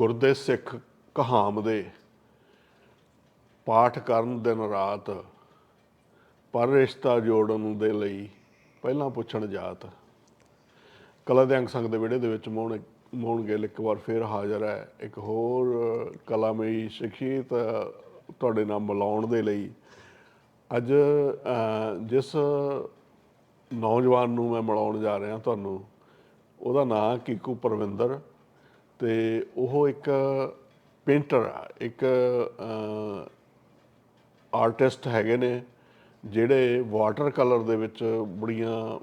ਗੁਰਦੇ ਸਿੱਖ ਕਹਾਮ ਦੇ ਪਾਠ ਕਰਨ ਦਿਨ ਰਾਤ ਪਰ ਰਿਸ਼ਤਾ ਜੋੜਨ ਦੇ ਲਈ ਪਹਿਲਾਂ ਪੁੱਛਣ ਜਾਤ। ਕਲਾ ਦੇ ਅੰਗ ਸੰਗ ਦੇ ਵਿੜੇ ਦੇ ਵਿੱਚ ਮੋਹਣ ਮੋਹਣ ਗਿੱਲ ਇੱਕ ਵਾਰ ਫੇਰ ਹਾਜ਼ਰ ਹੈ। ਇੱਕ ਹੋਰ ਕਲਾਮਈ ਸ਼ਖਸੀਅਤ ਤੁਹਾਡੇ ਨਾਲ ਮਿਲਾਉਣ ਦੇ ਲਈ ਅੱਜ ਜਿਸ ਨੌਜਵਾਨ ਨੂੰ ਮੈਂ ਮਿਲਾਉਣ ਜਾ ਰਿਹਾ ਤੁਹਾਨੂੰ, ਉਹਦਾ ਨਾਂ ਕੀਕੂ ਪਰਵਿੰਦਰ ਤੇ ਉਹ ਇੱਕ ਪੇਂਟਰ ਆ ਇੱਕ ਆਰਟਿਸਟ ਹੈਗੇ ਨੇ ਜਿਹੜੇ ਵਾਟਰ ਕਲਰ ਦੇ ਵਿੱਚ ਬੜੀਆਂ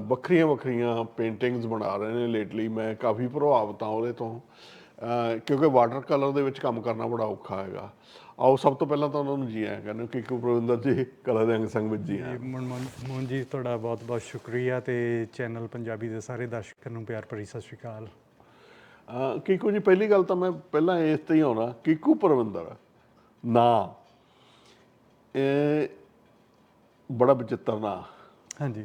ਵੱਖਰੀਆਂ ਵੱਖਰੀਆਂ ਪੇਂਟਿੰਗਸ ਬਣਾ ਰਹੇ ਨੇ ਲੇਟਲੀ ਮੈਂ ਕਾਫੀ ਪ੍ਰਭਾਵਿਤ ਹਾਂ ਉਹਦੇ ਤੋਂ ਕਿਉਂਕਿ ਵਾਟਰ ਕਲਰ ਦੇ ਵਿੱਚ ਕੰਮ ਕਰਨਾ ਬੜਾ ਔਖਾ ਹੈਗਾ। ਆਓ ਸਭ ਤੋਂ ਪਹਿਲਾਂ ਤਾਂ ਉਹਨਾਂ ਨੂੰ ਜੀ ਆਇਆਂ ਕਹਿੰਦੇ ਕੀਕੂ ਪ੍ਰਵਿੰਦਰ ਜੀ ਕਲਾ ਦੇ ਅੰਗ ਸੰਗ ਵਿੱਚ ਜੀ ਆਇਆਂ। ਜੀ, ਜੀ ਤੁਹਾਡਾ ਬਹੁਤ ਬਹੁਤ ਸ਼ੁਕਰੀਆ ਤੇ ਚੈਨਲ ਪੰਜਾਬੀ ਦੇ ਸਾਰੇ ਦਰਸ਼ਕਾਂ ਨੂੰ ਪਿਆਰ ਭਰੀ ਸਤਿ ਸ਼੍ਰੀ ਅਕਾਲ। ਕੀਕੂ ਜੀ ਪਹਿਲੀ ਗੱਲ ਤਾਂ ਮੈਂ ਪਹਿਲਾਂ ਇਸ ਤੇ ਹੀ ਆਉਣਾ ਕੀਕੂ ਪਰਵਿੰਦਰ। ਨਾ। ਇਹ ਬੜਾ ਵਿਚਿੱਤਰ ਨਾਂ। ਹਾਂਜੀ।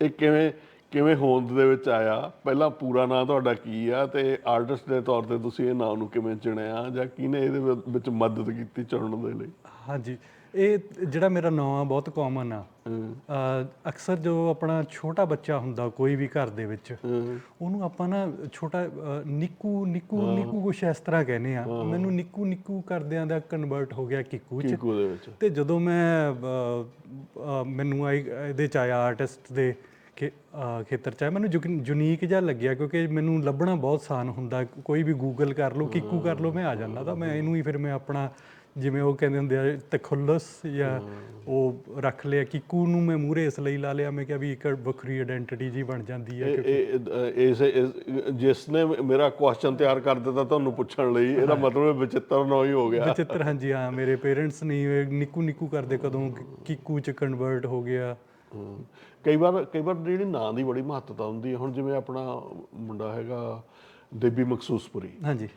ਇਹ ਕਿਵੇਂ ਕਿਵੇਂ ਹੋਂਦ ਦੇ ਵਿੱਚ ਆਇਆ? ਪਹਿਲਾਂ ਪੂਰਾ ਨਾਂ ਤੁਹਾਡਾ ਕੀ ਆ ਤੇ ਆਰਟਿਸਟ ਦੇ ਤੌਰ ਤੇ ਤੁਸੀਂ ਇਹ ਨਾਂ ਨੂੰ ਕਿਵੇਂ ਚੁਣਿਆ ਜਾਂ ਕਿਹਨੇ ਇਹਦੇ ਵਿ- ਵਿੱਚ ਮਦਦ ਕੀਤੀ ਚੁਣਨ ਦੇ ਲਈ? ਹਾਂਜੀ ਇਹ ਜਿਹੜਾ ਮੇਰਾ ਨਾਮ ਆ ਬਹੁਤ ਕਾਮਨ ਆ। ਅਕਸਰ ਜੋ ਆਪਣਾ ਛੋਟਾ ਬੱਚਾ ਹੁੰਦਾ ਕੋਈ ਵੀ ਘਰ ਦੇ ਵਿੱਚ ਉਹਨੂੰ ਆਪਾਂ ਨਾ ਛੋਟਾ ਨਿੱਕੂ ਨਿੱਕੂ ਨਿੱਕੂ ਕੁਛ ਇਸ ਤਰ੍ਹਾਂ ਕਹਿੰਦੇ ਆ। ਮੈਨੂੰ ਨਿੱਕੂ ਨਿੱਕੂ ਕਰਦਿਆਂ ਦਾ ਕਨਵਰਟ ਹੋ ਗਿਆ ਕਿੱਕੂ ਚ। ਕੀਕੂ ਦੇ ਵਿੱਚ। ਤੇ ਜਦੋਂ ਮੈਂ ਮੈਨੂੰ ਆਈ ਇਹਦੇ ਚ ਆਇਆ ਆਰਟਿਸਟ ਦੇ ਖੇ- ਖੇਤਰ ਚ ਮੈਨੂੰ ਯੂਨੀਕ ਜਿਹਾ ਲੱਗਿਆ ਕਿਉਂਕਿ ਮੈਨੂੰ ਲੱਭਣਾ ਬਹੁਤ ਆਸਾਨ ਹੁੰਦਾ। ਕੋਈ ਵੀ ਗੂਗਲ ਕਰ ਲਓ ਕਿੱਕੂ ਕਰ ਲਓ ਮੈਂ ਆ ਜਾਂਦਾ ਤਾਂ ਮੈਂ ਇਹਨੂੰ ਹੀ ਫਿਰ ਮੈਂ ਆਪਣਾ ਜਿਵੇਂ ਉਹ ਕਹਿੰਦੇ ਹੁੰਦੇ ਆ ਤਖੱਲਸ ਜਾਂ ਉਹ ਰੱਖ ਲਿਆ। ਕਿੱਕੂ ਨੂੰ ਮੈਂ ਮੂਰੇ ਇਸ ਲਈ ਲਾ ਲਿਆ। ਮੈਂ ਕਿਹਾ ਵੀ ਇੱਕ ਵੱਖਰੀ ਆਇਡੈਂਟੀਟੀ ਜੀ ਬਣ ਜਾਂਦੀ ਹੈ ਇਹ ਇਹ- ਇਸ ਇਸ- ਜਿਸ ਨੇ ਮੇਰਾ ਕੁਐਸਚਨ ਤਿਆਰ ਕਰ ਦਿੱਤਾ ਤੁਹਾਨੂੰ ਪੁੱਛਣ ਲਈ ਇਹਦਾ ਮਤਲਬ ਵਿਚਿੱਤਰ ਨਾ ਹੀ ਹੋ ਗਿਆ। ਵਿਚਿੱਤਰ ਹਾਂਜੀ ਹਾਂ ਮੇਰੇ ਪੇਰੈਂਟਸ ਨੇ ਨਿੱਕੂ ਨਿੱਕੂ ਕਰਦੇ। ਕਦੋਂ ਕਿੱਕੂ ਚ ਕਨਵਰਟ ਹੋ ਗਿਆ। ਕਈ ਵਾਰ ਕਈ ਵਾਰ ਜਿਹੜੀ ਨਾਂ ਦੀ ਬੜੀ ਮਹੱਤਤਾ ਹੁੰਦੀ ਹੈ। ਹੁਣ ਜਿਵੇਂ ਆਪਣਾ ਮੁੰਡਾ ਹੈਗਾ ਦੇਬੀ ਮਖਸੂਸਪੁਰੀ ਹਾਂਜੀ।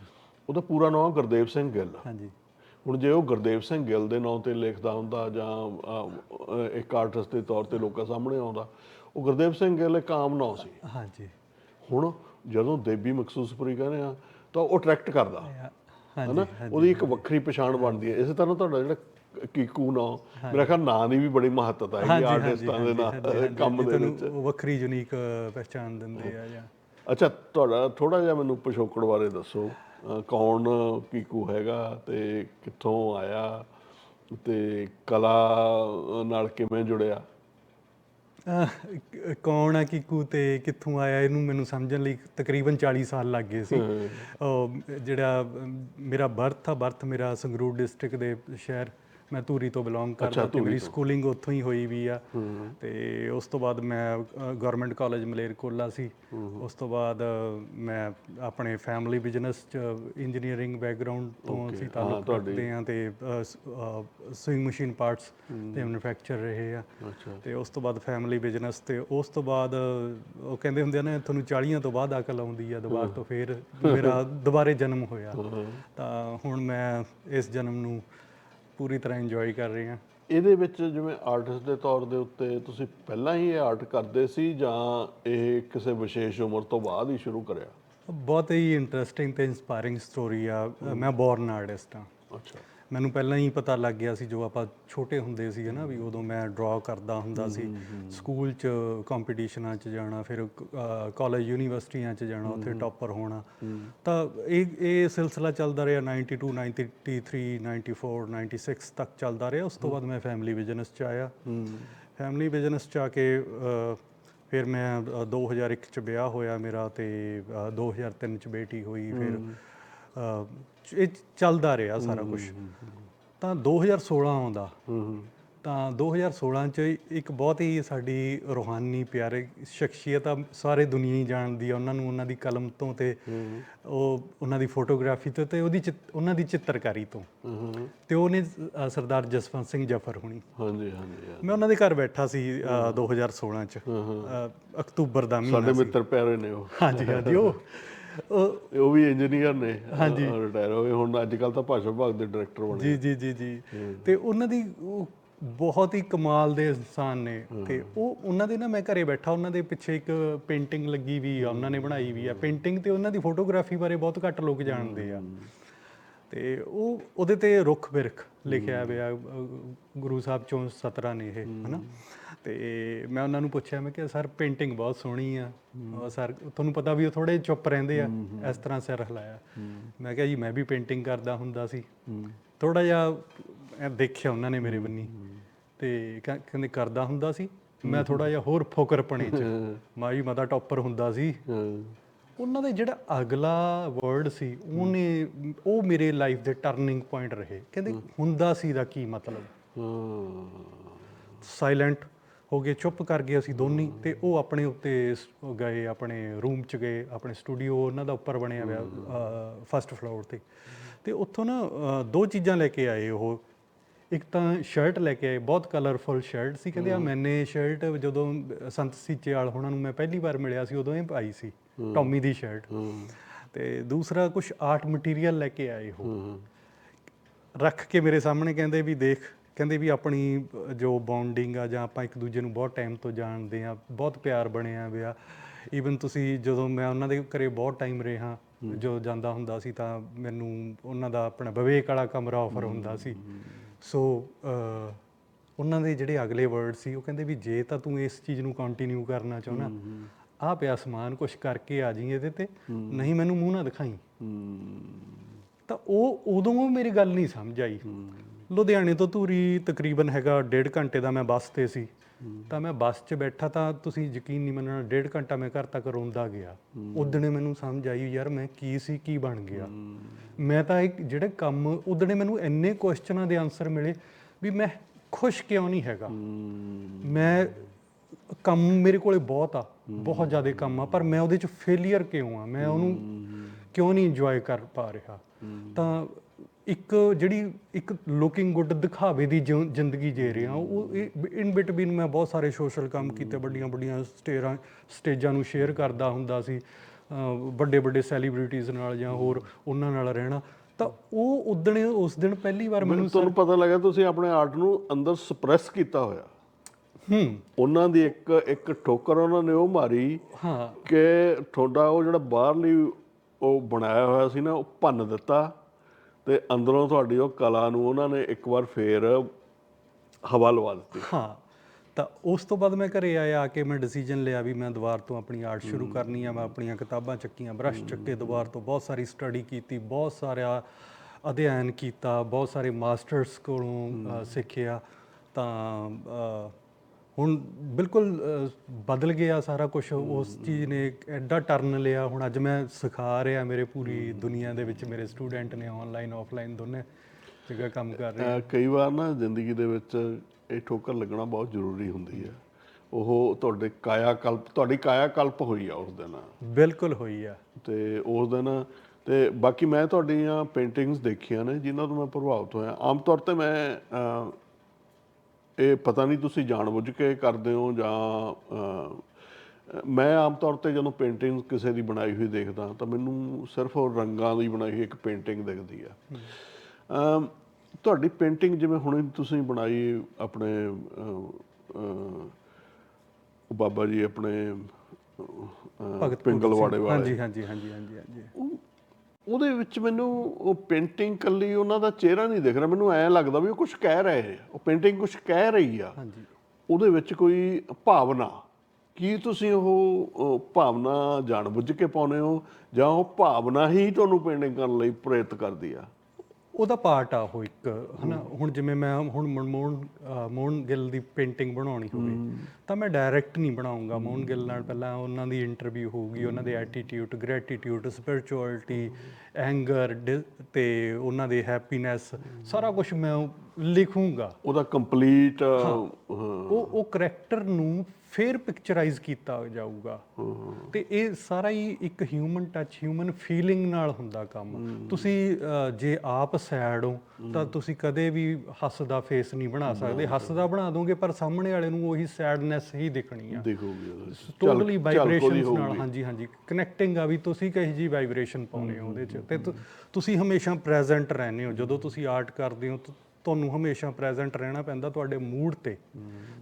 ਉਹਦਾ ਪੂਰਾ ਨਾਮ ਗੁਰਦੇਵ ਸਿੰਘ ਗਿੱਲ ਹਾਂਜੀ। ਹੁਣ ਜੇ ਉਹ ਗੁਰਦੇਵ ਸਿੰਘ ਗਿੱਲ ਦੇ ਨਾਂ ਤੇ ਲਿਖਦਾ ਹੁੰਦਾ ਜਾਂ ਇੱਕ ਆਰਟਿਸਟ ਦੇ ਤੌਰ ਤੇ ਲੋਕਾਂ ਸਾਹਮਣੇ ਆਉਂਦਾ ਉਹ ਗੁਰਦੇਵ ਸਿੰਘ ਗਿੱਲ ਇੱਕ ਆਮ ਨਾਂ ਸੀ। ਹਾਂਜੀ। ਹੁਣ ਜਦੋਂ ਦੇਬੀ ਮਖਸੂਸਪੁਰੀ ਕਹਿੰਦੇ ਆ ਤਾਂ ਉਹ ਅਟਰੈਕਟ ਕਰਦਾ। ਹਾਂਜੀ ਹਨਾ ਉਹਦੀ ਇੱਕ ਵੱਖਰੀ ਪਛਾਣ ਬਣਦੀ ਹੈ। ਇਸੇ ਤਰ੍ਹਾਂ ਤੁਹਾਡਾ ਜਿਹੜਾ ਕੀਕੂ ਨਾਂ। ਮੇਰਾ ਖਿਆਲ ਨਾਂ ਦੀ ਵੀ ਬੜੀ ਮਹੱਤਤਾ ਹੈਗੀ ਆਰਟਿਸਟਾਂ ਦੇ ਨਾਂ ਕੰਮ ਦੇ ਵਿੱਚ। ਵੱਖਰੀ ਯੂਨੀਕ ਪਹਿਚਾਨ ਦਿੰਦੇ ਆ ਜਾਂ। ਅੱਛਾ ਤੁਹਾਡਾ ਥੋੜਾ ਜਿਹਾ ਮੈਨੂੰ ਪਿਛੋਕੜ ਬਾਰੇ ਦੱਸੋ। ਕੌਣ ਕੀਕੂ ਹੈਗਾ ਤੇ ਕਿੱਥੋਂ ਆਇਆ ਤੇ ਕਲਾ ਨਾਲ ਕਿਵੇਂ ਜੁੜਿਆ? ਕੌਣ ਆ ਕਿਕੂ ਤੇ ਕਿੱਥੋਂ ਆਇਆ? ਇਹਨੂੰ ਮੈਨੂੰ ਸਮਝਣ ਲਈ ਤਕਰੀਬਨ 40 ਸਾਲ ਲੱਗ ਗਏ ਸੀ। ਜਿਹੜਾ ਮੇਰਾ ਬਰਥ ਆ ਬਰਥ ਮੇਰਾ ਸੰਗਰੂਰ ਡਿਸਟ੍ਰਿਕਟ ਦੇ ਸ਼ਹਿਰ ਮੈਂ ਧੂਰੀ ਤੋਂ ਬਿਲੋਂਗ ਕਰਦਾ ਤੇ ਮੇਰੀ ਸਕੂਲਿੰਗ ਉੱਥੋਂ ਹੀ ਹੋਈ ਵੀ ਆ। ਤੇ ਉਸ ਤੋਂ ਬਾਅਦ ਮੈਂ ਗਵਰਨਮੈਂਟ ਕਾਲਜ ਮਲੇਰਕੋਟਲਾ ਸੀ। ਉਸ ਤੋਂ ਬਾਅਦ ਮੈਂ ਆਪਣੇ ਫੈਮਿਲੀ ਬਿਜ਼ਨਸ ਚ ਇੰਜੀਨੀਅਰਿੰਗ ਬੈਕਗ੍ਰਾਉਂਡ ਤੋਂ ਅਸੀਂ ਤਾਲੁਕ ਰੱਖਦੇ ਆ ਤੇ ਸਵਿੰਗ ਮਸ਼ੀਨ ਪਾਰਟਸ ਤੇ ਮੈਨੂਫੈਕਚਰ ਰਹੇ ਆ। ਤੇ ਉਸ ਤੋਂ ਬਾਅਦ ਫੈਮਿਲੀ ਬਿਜ਼ਨਸ ਤੇ ਉਸ ਤੋਂ ਬਾਅਦ ਉਹ ਕਹਿੰਦੇ ਹੁੰਦੇ ਆ ਨਾ ਤੁਹਾਨੂੰ 40 ਤੋਂ ਬਾਅਦ ਅਕਲ ਆਉਂਦੀ ਆ ਦੁਬਾਰਾ ਤੋਂ ਫਿਰ ਮੇਰਾ ਦੁਬਾਰੇ ਜਨਮ ਹੋਇਆ। ਤਾਂ ਹੁਣ ਮੈਂ ਇਸ ਜਨਮ ਨੂੰ ਪੂਰੀ ਤਰ੍ਹਾਂ ਇੰਜੋਏ ਕਰ ਰਹੀ ਹਾਂ। ਇਹਦੇ ਵਿੱਚ ਜਿਵੇਂ ਆਰਟਿਸਟ ਦੇ ਤੌਰ ਦੇ ਉੱਤੇ ਤੁਸੀਂ ਪਹਿਲਾਂ ਹੀ ਇਹ ਆਰਟ ਕਰਦੇ ਸੀ ਜਾਂ ਇਹ ਕਿਸੇ ਵਿਸ਼ੇਸ਼ ਉਮਰ ਤੋਂ ਬਾਅਦ ਹੀ ਸ਼ੁਰੂ ਕਰਿਆ? ਬਹੁਤ ਹੀ ਇੰਟਰਸਟਿੰਗ ਤੇ ਇਨਸਪਾਇਰਿੰਗ ਸਟੋਰੀ ਆ। ਮੈਂ ਬੋਰਨ ਆਰਟਿਸਟ ਆ ਅੱਛਾ। ਮੈਨੂੰ ਪਹਿਲਾਂ ਹੀ ਪਤਾ ਲੱਗ ਗਿਆ ਸੀ ਜੋ ਆਪਾਂ ਛੋਟੇ ਹੁੰਦੇ ਸੀ ਨਾ ਵੀ ਉਦੋਂ ਮੈਂ ਡਰਾ ਕਰਦਾ ਹੁੰਦਾ ਸੀ। ਸਕੂਲ 'ਚ ਕੰਪੀਟੀਸ਼ਨਾਂ 'ਚ ਜਾਣਾ ਫਿਰ ਕਾਲਜ ਯੂਨੀਵਰਸਿਟੀਆਂ 'ਚ ਜਾਣਾ ਉੱਥੇ ਟੌਪਰ ਹੋਣਾ। ਤਾਂ ਇਹ ਇਹ ਸਿਲਸਿਲਾ ਚੱਲਦਾ ਰਿਹਾ 92 93 94 96 ਤੱਕ ਚੱਲਦਾ ਰਿਹਾ। ਉਸ ਤੋਂ ਬਾਅਦ ਮੈਂ ਫੈਮਿਲੀ ਬਿਜ਼ਨਸ 'ਚ ਆਇਆ। ਫੈਮਿਲੀ ਬਿਜ਼ਨਸ 'ਚ ਆ ਕੇ ਫਿਰ ਮੈਂ ਅ, 2001 ਚ ਵਿਆਹ ਹੋਇਆ ਮੇਰਾ ਤੇ ਅ, 2003 ਚ ਬੇਟੀ ਹੋਈ ਫਿਰ ਇਹ ਚੱਲਦਾ ਰਿਹਾ ਸਾਰਾ ਕੁਝ ਤਾਂ 2016 ਆਉਂਦਾ। ਤਾਂ 2016 ਚ ਇੱਕ ਬਹੁਤ ਹੀ ਸਾਡੀ ਰੂਹਾਨੀ ਪਿਆਰੇ ਸ਼ਖਸੀਅਤ ਆ ਸਾਰੇ ਦੁਨੀਆ ਹੀ ਜਾਣਦੀ ਆ। ਉਹਨਾਂ ਨੂੰ ਉਹਨਾਂ ਦੀ ਕਲਮ ਤੋਂ ਤੇ ਉਹ ਉਹਨਾਂ ਦੀ ਫੋਟੋਗ੍ਰਾਫੀ ਤੋਂ ਤੇ ਉਹਦੀ ਉਹਨਾਂ ਦੀ ਚਿੱਤਰਕਾਰੀ ਤੋਂ। ਤੇ ਉਹਨੇ ਸਰਦਾਰ ਜਸਵੰਤ ਸਿੰਘ ਜਫਰ ਹੁਣੀ। ਹਾਂਜੀ ਹਾਂਜੀ। ਮੈਂ ਉਹਨਾਂ ਦੇ ਘਰ ਬੈਠਾ ਸੀ ਅ, 2016 ਚ। ਅਕਤੂਬਰ ਦਾ ਮਹੀਨਾ ਸਾਡੇ ਮਿੱਤਰ ਪਿਆਰੇ ਨੇ ਉਹ। ਹਾਂਜੀ ਹਾਂਜੀ ਉਹ ਉਹ- ਉਹ ਵੀ ਇੰਜੀਨੀਅਰ ਨੇ ਹਾਂਜੀ। ਰਿਟਾਇਰ ਹੋਏ ਹੁਣ ਅੱਜ ਕੱਲ ਤਾਂ ਭਾਸ਼ਾ ਵਿਭਾਗ ਦੇ ਡਾਇਰੈਕਟਰ ਬਣੇ ਜੀ ਜੀ ਜੀ ਜੀ। ਤੇ ਉਹਨਾਂ ਦੀ ਉਹ ਬਹੁਤ ਹੀ ਕਮਾਲ ਦੇ ਇਨਸਾਨ ਨੇ। ਤੇ ਉਹ ਉਹਨਾਂ ਦੇ ਨਾ ਮੈਂ ਘਰੇ ਬੈਠਾ ਉਹਨਾਂ ਦੇ ਪਿੱਛੇ ਇੱਕ ਪੇਂਟਿੰਗ ਲੱਗੀ ਵੀ ਆ ਉਹਨਾਂ ਨੇ ਬਣਾਈ ਵੀ ਆ। ਪੇਂਟਿੰਗ ਤੇ ਉਹਨਾਂ ਦੀ ਫੋਟੋਗ੍ਰਾਫੀ ਬਾਰੇ ਬਹੁਤ ਘੱਟ ਲੋਕ ਜਾਣਦੇ ਆ। ਤੇ ਉਹ ਉਹਦੇ ਤੇ ਰੁੱਖ ਬਿਰਖ ਲਿਖਿਆ ਹੋਇਆ ਅ, ਗੁਰੂ ਸਾਹਿਬ ਚੋਂ ਸਤਰਾ ਨੇ ਇਹ ਹਨਾ? ਤੇ ਮੈਂ ਉਹਨਾਂ ਨੂੰ ਪੁੱਛਿਆ ਮੈਂ ਕਿ ਸਰ ਪੇਂਟਿੰਗ ਬਹੁਤ ਸੋਹਣੀ ਆ। ਸਰ ਤੁਹਾਨੂੰ ਪਤਾ ਵੀ ਉਹ ਥੋੜੇ ਚੁੱਪ ਰਹਿੰਦੇ ਆ। ਇਸ ਤਰ੍ਹਾਂ ਸਿਰ ਹਿਲਾਇਆ। ਮੈਂ ਕਿਹਾ ਜੀ ਮੈਂ ਵੀ ਪੇਂਟਿੰਗ ਕਰਦਾ ਹੁੰਦਾ ਸੀ। ਥੋੜਾ ਜਿਹਾ ਐਂ ਦੇਖਿਆ ਉਹਨਾਂ ਨੇ ਮੇਰੇ ਬੰਨੀ ਤੇ ਕਹਿ- ਕਹਿੰਦੇ ਕਰਦਾ ਹੁੰਦਾ ਸੀ? ਮੈਂ ਥੋੜਾ ਜਿਹਾ ਹੋਰ ਫੋਕਰਪਣੇ ਚ। ਮਾਈ ਮਦਾ ਟੌਪਰ ਹੁੰਦਾ ਸੀ। ਉਹਨਾਂ ਦਾ ਜਿਹੜਾ ਅਗਲਾ ਵਰਡ ਸੀ ਉਹਨੇ ਉਹ ਮੇਰੇ ਲਾਈਫ ਦੇ ਟਰਨਿੰਗ ਪੁਆਇੰਟ ਰਹੇ। ਕਹਿੰਦੇ ਹੁੰਦਾ ਸੀ ਦਾ ਕੀ ਮਤਲਬ? ਸਾਇਲੈਂਟ ਹੋ ਗਏ ਚੁੱਪ ਕਰ ਗਏ ਅਸੀਂ ਦੋਨੀ ਤੇ ਉਹ ਆਪਣੇ ਉੱਤੇ ਸ- ਗਏ ਆਪਣੇ ਰੂਮ ਚ ਗਏ ਆਪਣੇ ਸਟੂਡੀਓ ਉਹਨਾਂ ਦਾ ਉੱਪਰ ਬਣਿਆ ਹੋਇਆ ਫਸਟ ਫਲੋਰ ਤੇ। ਤੇ ਉੱਥੋਂ ਨਾ ਅ, ਦੋ ਚੀਜ਼ਾਂ ਲੈ ਕੇ ਆਏ ਉਹ। ਇੱਕ ਤਾਂ ਸ਼ਰਟ ਲੈ ਕੇ ਆਏ ਬਹੁਤ ਕਲਰਫੁਲ ਸ਼ਰਟ ਸੀ। ਕਹਿੰਦੇ ਆ ਮੈਨੇ ਸ਼ਰਟ ਜਦੋਂ ਸੰਤ ਸੀਚੇਵਾਲ ਉਹਨਾਂ ਨੂੰ ਮੈਂ ਪਹਿਲੀ ਵਾਰ ਮਿਲਿਆ ਸੀ ਉਦੋਂ ਇਹ ਪਾਈ ਸੀ ਟੌਮੀ ਦੀ ਸ਼ਰਟ ਤੇ ਦੂਸਰਾ ਕੁਝ ਆਰਟ ਮਟੀਰੀਅਲ ਲੈ ਕੇ ਆਏ ਉਹ। ਰੱਖ ਕੇ ਮੇਰੇ ਸਾਹਮਣੇ ਕਹਿੰਦੇ ਵੀ ਦੇਖ ਕਹਿੰਦੇ ਵੀ ਆਪਣੀ ਜੋ ਬੌਂਡਿੰਗ ਆ ਜਾਂ ਆਪਾਂ ਇੱਕ ਦੂਜੇ ਨੂੰ ਬਹੁਤ ਟਾਈਮ ਤੋਂ ਜਾਣਦੇ ਆ ਬਹੁਤ ਪਿਆਰ ਬਣਿਆ ਹੋਇਆ। ਈਵਨ ਤੁਸੀਂ ਜਦੋਂ ਮੈਂ ਉਹਨਾਂ ਦੇ ਘਰੇ ਬਹੁਤ ਟਾਈਮ ਰਿਹਾ ਜੋ ਜਾਂਦਾ ਹੁੰਦਾ ਸੀ ਤਾਂ ਮੈਨੂੰ ਉਹਨਾਂ ਦਾ ਆਪਣਾ ਵਿਵੇਕ ਵਾਲਾ ਕਮਰਾ ਆਫਰ ਹੁੰਦਾ ਸੀ। ਸੋ ਉਹਨਾਂ ਦੇ ਜਿਹੜੇ ਅਗਲੇ ਵਰਡ ਸੀ ਉਹ ਕਹਿੰਦੇ ਵੀ ਜੇ ਤਾਂ ਤੂੰ ਇਸ ਚੀਜ਼ ਨੂੰ ਕੰਟੀਨਿਊ ਕਰਨਾ ਚਾਹੁੰਦਾ ਆ ਪਿਆ ਸਮਾਨ ਕੁਝ ਕਰਕੇ ਆ ਜੀ ਇਹਦੇ ਤੇ ਨਹੀਂ ਮੈਨੂੰ ਮੂੰਹ ਨਾ ਦਿਖਾਈ। ਤਾਂ ਉਹ ਉਦੋਂ ਮੇਰੀ ਗੱਲ ਨਹੀਂ ਸਮਝ ਆਈ। ਲੁਧਿਆਣੇ ਤੋਂ ਧੂਰੀ ਤਕਰੀਬਨ ਹੈਗਾ ਡੇਢ ਘੰਟੇ ਦਾ ਮੈਂ ਬੱਸ ਤੇ ਸੀ। ਤਾਂ ਮੈਂ ਬੱਸ 'ਚ ਬੈਠਾ ਤਾਂ ਤੁਸੀਂ ਯਕੀਨ ਨਹੀਂ ਮੰਨਣਾ, ਡੇਢ ਘੰਟਾ ਮੈਂ ਘਰ ਤੱਕ ਰੋਂਦਾ ਗਿਆ। ਉਦਣੇ ਮੈਨੂੰ ਸਮਝ ਆਈ, ਯਾਰ ਮੈਂ ਕੀ ਸੀ, ਕੀ ਬਣ ਗਿਆ। ਮੈਂ ਤਾਂ ਇੱਕ ਜਿਹੜੇ ਕੰਮ, ਉਦਣੇ ਮੈਨੂੰ ਇੰਨੇ ਕੁਐਸਚਨਾਂ ਦੇ ਆਨਸਰ ਮਿਲੇ ਵੀ ਮੈਂ ਖੁਸ਼ ਕਿਉਂ ਨਹੀਂ ਹੈਗਾ। ਮੈਂ ਕੰਮ ਮੇਰੇ ਕੋਲੇ ਬਹੁਤ ਆ, ਬਹੁਤ ਜ਼ਿਆਦਾ ਕੰਮ ਆ, ਪਰ ਮੈਂ ਉਹਦੇ ਚ ਫੇਲਿਅਰ ਕਿਉਂ ਆ? ਮੈਂ ਉਹਨੂੰ ਕਿਉਂ ਨਹੀਂ ਇੰਜੋਏ ਕਰ ਪਾ ਰਿਹਾ? ਤਾਂ ਇੱਕ ਜਿਹੜੀ ਇੱਕ ਲੁਕਿੰਗ ਗੁੱਡ ਦਿਖਾਵੇ ਦੀ ਜਿਉ- ਜ਼ਿੰਦਗੀ ਜੀ ਰਿਹਾ ਉਹ ਇਨ ਬਿਟਵੀਨ ਮੈਂ ਬਹੁਤ ਸਾਰੇ ਸੋਸ਼ਲ ਕੰਮ ਕੀਤੇ ਵੱਡੀਆਂ ਵੱਡੀਆਂ ਸਟੇਰਾਂ ਸਟੇਜਾਂ ਨੂੰ ਸ਼ੇਅਰ ਕਰਦਾ ਹੁੰਦਾ ਸੀ ਵੱਡੇ ਵੱਡੇ ਸੈਲੀਬ੍ਰਿਟੀਜ਼ ਨਾਲ ਜਾਂ ਹੋਰ ਉਹਨਾਂ ਨਾਲ ਰਹਿਣਾ। ਤਾਂ ਉਹ ਉਦਣ ਉਸ ਦਿਨ ਪਹਿਲੀ ਵਾਰ ਮੈਨੂੰ ਮੈਨੂੰ ਤੁਹਾਨੂੰ ਪਤਾ ਲੱਗਾ ਤੁਸੀਂ ਆਪਣੇ ਆਰਟ ਨੂੰ ਅੰਦਰ ਸਪਰੈਸ ਕੀਤਾ ਹੋਇਆ। ਹੂੰ। ਉਹਨਾਂ ਦੀ ਇੱਕ ਇੱਕ ਠੋਕਰ ਉਹਨਾਂ ਨੇ ਉਹ ਮਾਰੀ ਹਾਂ। ਕਿ ਤੁਹਾਡਾ ਉਹ ਜਿਹੜਾ ਬਾਹਰਲੀ ਉਹ ਬਣਾਇਆ ਹੋਇਆ ਸੀ ਨਾ ਉਹ ਭੰਨ ਦਿੱਤਾ। ਤੇ ਅੰਦਰੋਂ ਤੁਹਾਡੀ ਉਹ ਕਲਾ ਨੂੰ ਉਹਨਾਂ ਨੇ ਇੱਕ ਵਾਰ ਫੇਰ ਹਵਾ ਲਵਾ ਦਿੱਤੀ। ਹਾਂ ਤਾਂ ਉਸ ਤੋਂ ਬਾਅਦ ਮੈਂ ਘਰੇ ਆਇਆ ਆ ਕੇ ਮੈਂ ਡਿਸੀਜਨ ਲਿਆ ਵੀ ਮੈਂ ਦੁਬਾਰ ਤੋਂ ਆਪਣੀ ਆਰਟ ਸ਼ੁਰੂ ਕਰਨੀ ਆ ਮੈਂ ਆਪਣੀਆਂ ਕਿਤਾਬਾਂ ਚੱਕੀਆਂ ਬ੍ਰਸ਼ ਚੱਕੇ ਦੁਬਾਰ ਤੋਂ ਬਹੁਤ ਸਾਰੀ ਸਟੱਡੀ ਕੀਤੀ ਬਹੁਤ ਸਾਰਾ ਅਧਿਐਨ ਕੀਤਾ ਬਹੁਤ ਸਾਰੇ ਮਾਸਟਰਸ ਕੋਲੋਂ ਸਿੱਖਿਆ। ਤਾਂ ਹੁਣ ਬਿਲਕੁਲ ਅ, ਬਦਲ ਗਿਆ ਸਾਰਾ ਕੁਝ ਉਸ ਚੀਜ਼ ਨੇ ਐਡਾ ਟਰਨ ਲਿਆ। ਹੁਣ ਅੱਜ ਮੈਂ ਸਿਖਾ ਰਿਹਾ ਮੇਰੇ ਪੂਰੀ ਦੁਨੀਆ ਦੇ ਵਿੱਚ। ਮੇਰੇ ਸਟੂਡੈਂਟ ਨੇ ਆਨਲਾਈਨ ਆਫਲਾਈਨ ਦੋਨੇ ਜਗ੍ਹਾ ਕੰਮ ਕਰ ਰਹੇ। ਅਹ ਕਈ ਵਾਰ ਨਾ ਜ਼ਿੰਦਗੀ ਦੇ ਵਿੱਚ ਇਹ ਠੋਕਰ ਲੱਗਣਾ ਬਹੁਤ ਜ਼ਰੂਰੀ ਹੁੰਦੀ ਹੈ। ਉਹ ਤੁਹਾਡੇ ਕਾਇਆ ਕਲਪ ਤੁਹਾਡੀ ਕਾਇਆ ਕਲਪ ਹੋਈ ਆ ਉਸ ਦਿਨ। ਬਿਲਕੁਲ ਹੋਈ ਆ। ਤੇ ਉਸ ਦਿਨ ਤੇ ਬਾਕੀ ਮੈਂ ਤੁਹਾਡੀਆਂ ਪੇਂਟਿੰਗਸ ਦੇਖੀਆਂ ਨੇ ਜਿਨ੍ਹਾਂ ਤੋਂ ਮੈਂ ਪ੍ਰਭਾਵਿਤ ਹੋਇਆ। ਆਮ ਤੌਰ ਤੇ ਮੈਂ ਅਹ, ਇਹ ਪਤਾ ਨਹੀਂ ਤੁਸੀਂ ਜਾਣਬੁੱਝ ਕੇ ਕਰਦੇ ਹੋ ਜਾਂ ਮੈਂ ਆਮ ਤੌਰ ਤੇ ਜਦੋਂ ਪੇਂਟਿੰਗ ਕਿਸੇ ਦੀ ਬਣਾਈ ਹੋਈ ਦੇਖਦਾ ਤਾਂ ਮੈਨੂੰ ਸਿਰਫ ਉਹ ਰੰਗਾਂ ਦੀ ਬਣਾਈ ਹੋਈ ਇੱਕ ਪੇਂਟਿੰਗ ਦਿਖਦੀ ਆ। ਤੁਹਾਡੀ ਪੇਂਟਿੰਗ ਜਿਵੇਂ ਹੁਣੇ ਤੁਸੀਂ ਬਣਾਈ ਆਪਣੇ ਬਾਬਾ ਜੀ ਆਪਣੇ ਭਗਤ ਪਿੰਗਲਵਾੜੇ ਵਾਲੇ। ਹਾਂਜੀ ਹਾਂਜੀ ਹਾਂਜੀ ਹਾਂਜੀ ਉਹਦੇ ਵਿੱਚ ਮੈਨੂੰ ਉਹ ਪੇਂਟਿੰਗ ਕੱਲੀ ਉਹਨਾਂ ਦਾ ਚਿਹਰਾ ਨਹੀਂ ਦਿਖ ਰਿਹਾ। ਮੈਨੂੰ ਐਂ ਲੱਗਦਾ ਵੀ ਉਹ ਕੁਝ ਕਹਿ ਰਹੇ ਆ। ਉਹ ਪੇਂਟਿੰਗ ਕੁਝ ਕਹਿ ਰਹੀ ਆ। ਹਾਂਜੀ। ਉਹਦੇ ਵਿੱਚ ਕੋਈ ਭਾਵਨਾ। ਕੀ ਤੁਸੀਂ ਉਹ ਭਾਵਨਾ ਜਾਣਬੁੱਝ ਕੇ ਪਾਉਨੇ ਹੋ ਜਾਂ ਉਹ ਭਾਵਨਾ ਹੀ ਤੁਹਾਨੂੰ ਪੇਂਟਿੰਗ ਕਰਨ ਲਈ ਪ੍ਰੇਰਿਤ ਕਰਦੀ ਆ? ਉਹਦਾ ਪਾਰਟ ਆ ਉਹ ਇੱਕ ਹਨਾ? ਹੁਣ ਜਿਵੇਂ ਮੈਂ ਹੁਣ ਮਨਮੋਹਨ ਮੋਹਨ ਗਿੱਲ ਦੀ ਪੇਂਟਿੰਗ ਬਣਾਉਣੀ ਹੋਵੇ ਤਾਂ ਮੈਂ ਡਾਇਰੈਕਟ ਨਹੀਂ ਬਣਾਉਂਗਾ। ਮੋਹਨ ਗਿੱਲ ਨਾਲ ਪਹਿਲਾਂ ਉਹਨਾਂ ਦੀ ਇੰਟਰਵਿਊ ਹੋਊਗੀ ਉਹਨਾਂ ਦੇ ਐਟੀਟਿਊਡ ਗ੍ਰੈਟੀਟਿਊਡ ਸਪਿਰਚੁਅਲਿਟੀ ਐਂਗਰ ਤੇ ਉਹਨਾਂ ਦੇ ਹੈਪੀਨੈਸ ਸਾਰਾ ਕੁਝ ਮੈਂ ਲਿਖੂੰਗਾ। ਉਹਦਾ ਕੰਪਲੀਟ ਉਹ ਉਹ ਕਰੈਕਟਰ ਨੂੰ ਫੇਰ ਪਿਕਚਰਾਈਜ਼ ਕੀਤਾ ਜਾਊਗਾ। ਤੇ ਇਹ ਸਾਰਾ ਹੀ ਇੱਕ ਹਿਊਮਨ ਟੱਚ ਹਿਊਮਨ ਫੀਲਿੰਗ ਨਾਲ ਹੁੰਦਾ ਕੰਮ। ਤੁਸੀਂ ਜੇ ਆਪ ਸੈਡ ਹੋ ਤਾਂ ਤੁਸੀਂ ਕਦੇ ਵੀ ਹੱਸਦਾ ਫੇਸ ਨਹੀਂ ਬਣਾ ਸਕਦੇ। ਹੱਸਦਾ ਬਣਾ ਦੋਗੇ ਪਰ ਸਾਹਮਣੇ ਵਾਲੇ ਨੂੰ ਉਹੀ ਸੈਡਨੈਸ ਹੀ ਦਿਖਣੀ ਆ। ਦਿਖੂਗੀ। ਟੋਟਲੀ ਵਾਈਬ੍ਰੇਸ਼ਨਸ ਨਾਲ। ਹਾਂਜੀ ਹਾਂਜੀ। ਕਨੈਕਟਿੰਗ ਆ ਵੀ ਤੁਸੀਂ ਕਹੀ ਜੀ ਵਾਈਬ੍ਰੇਸ਼ਨ ਪਾਉਨੇ ਹੋ ਉਹਦੇ ਚ। ਤੇ ਤੁਸੀਂ ਹਮੇਸ਼ਾ ਪ੍ਰੈਜ਼ੈਂਟ ਰਹਿੰਦੇ ਹੋ। ਜਦੋਂ ਤੁਸੀਂ ਆਰਟ ਕਰਦੇ ਹੋ ਤੁਹਾਨੂੰ ਹਮੇਸ਼ਾ ਪ੍ਰੈਜ਼ੈਂਟ ਰਹਿਣਾ ਪੈਂਦਾ ਤੁਹਾਡੇ ਮੂਡ ਤੇ।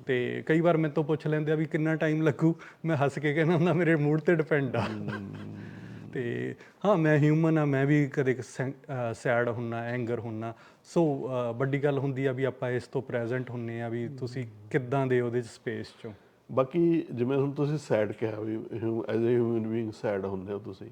ਤੇ ਕਈ ਵਾਰ ਤੋਂ ਪੁੱਛ ਲੈਂਦੇ ਆ ਵੀ ਕਿੰਨਾ ਟਾਈਮ ਲੱਗੂ? ਮੈਂ ਹੱਸ ਕੇ ਕਹਿੰਦਾ ਹੁੰਦਾ ਮੇਰੇ ਮੂਡ ਤੇ ਡਿਪੈਂਡ ਆ। ਤੇ ਹਾਂ ਮੈਂ ਹਿਊਮਨ ਆ ਮੈਂ ਵੀ ਕਦੇ ਸੈਡ ਹੁੰਨਾ ਐਂਗਰ ਹੁੰਨਾ। ਸੋ ਵੱਡੀ ਗੱਲ ਹੁੰਦੀ ਆ ਵੀ ਆਪਾਂ ਇਸ ਤੋਂ ਪ੍ਰੈਜ਼ੈਂਟ ਹੁੰਨੇ ਆ ਵੀ ਤੁਸੀਂ ਕਿੱਦਾਂ ਦੇ ਉਹਦੇ ਚ ਸਪੇਸ ਚੋਂ। ਬਾਕੀ ਜਿਵੇਂ ਹੁਣ ਤੁਸੀਂ ਸੈਡ ਕਿਹਾ ਵੀ as a human being sad ਹੁੰਦੇ ਹੋ ਤੁਸੀਂ।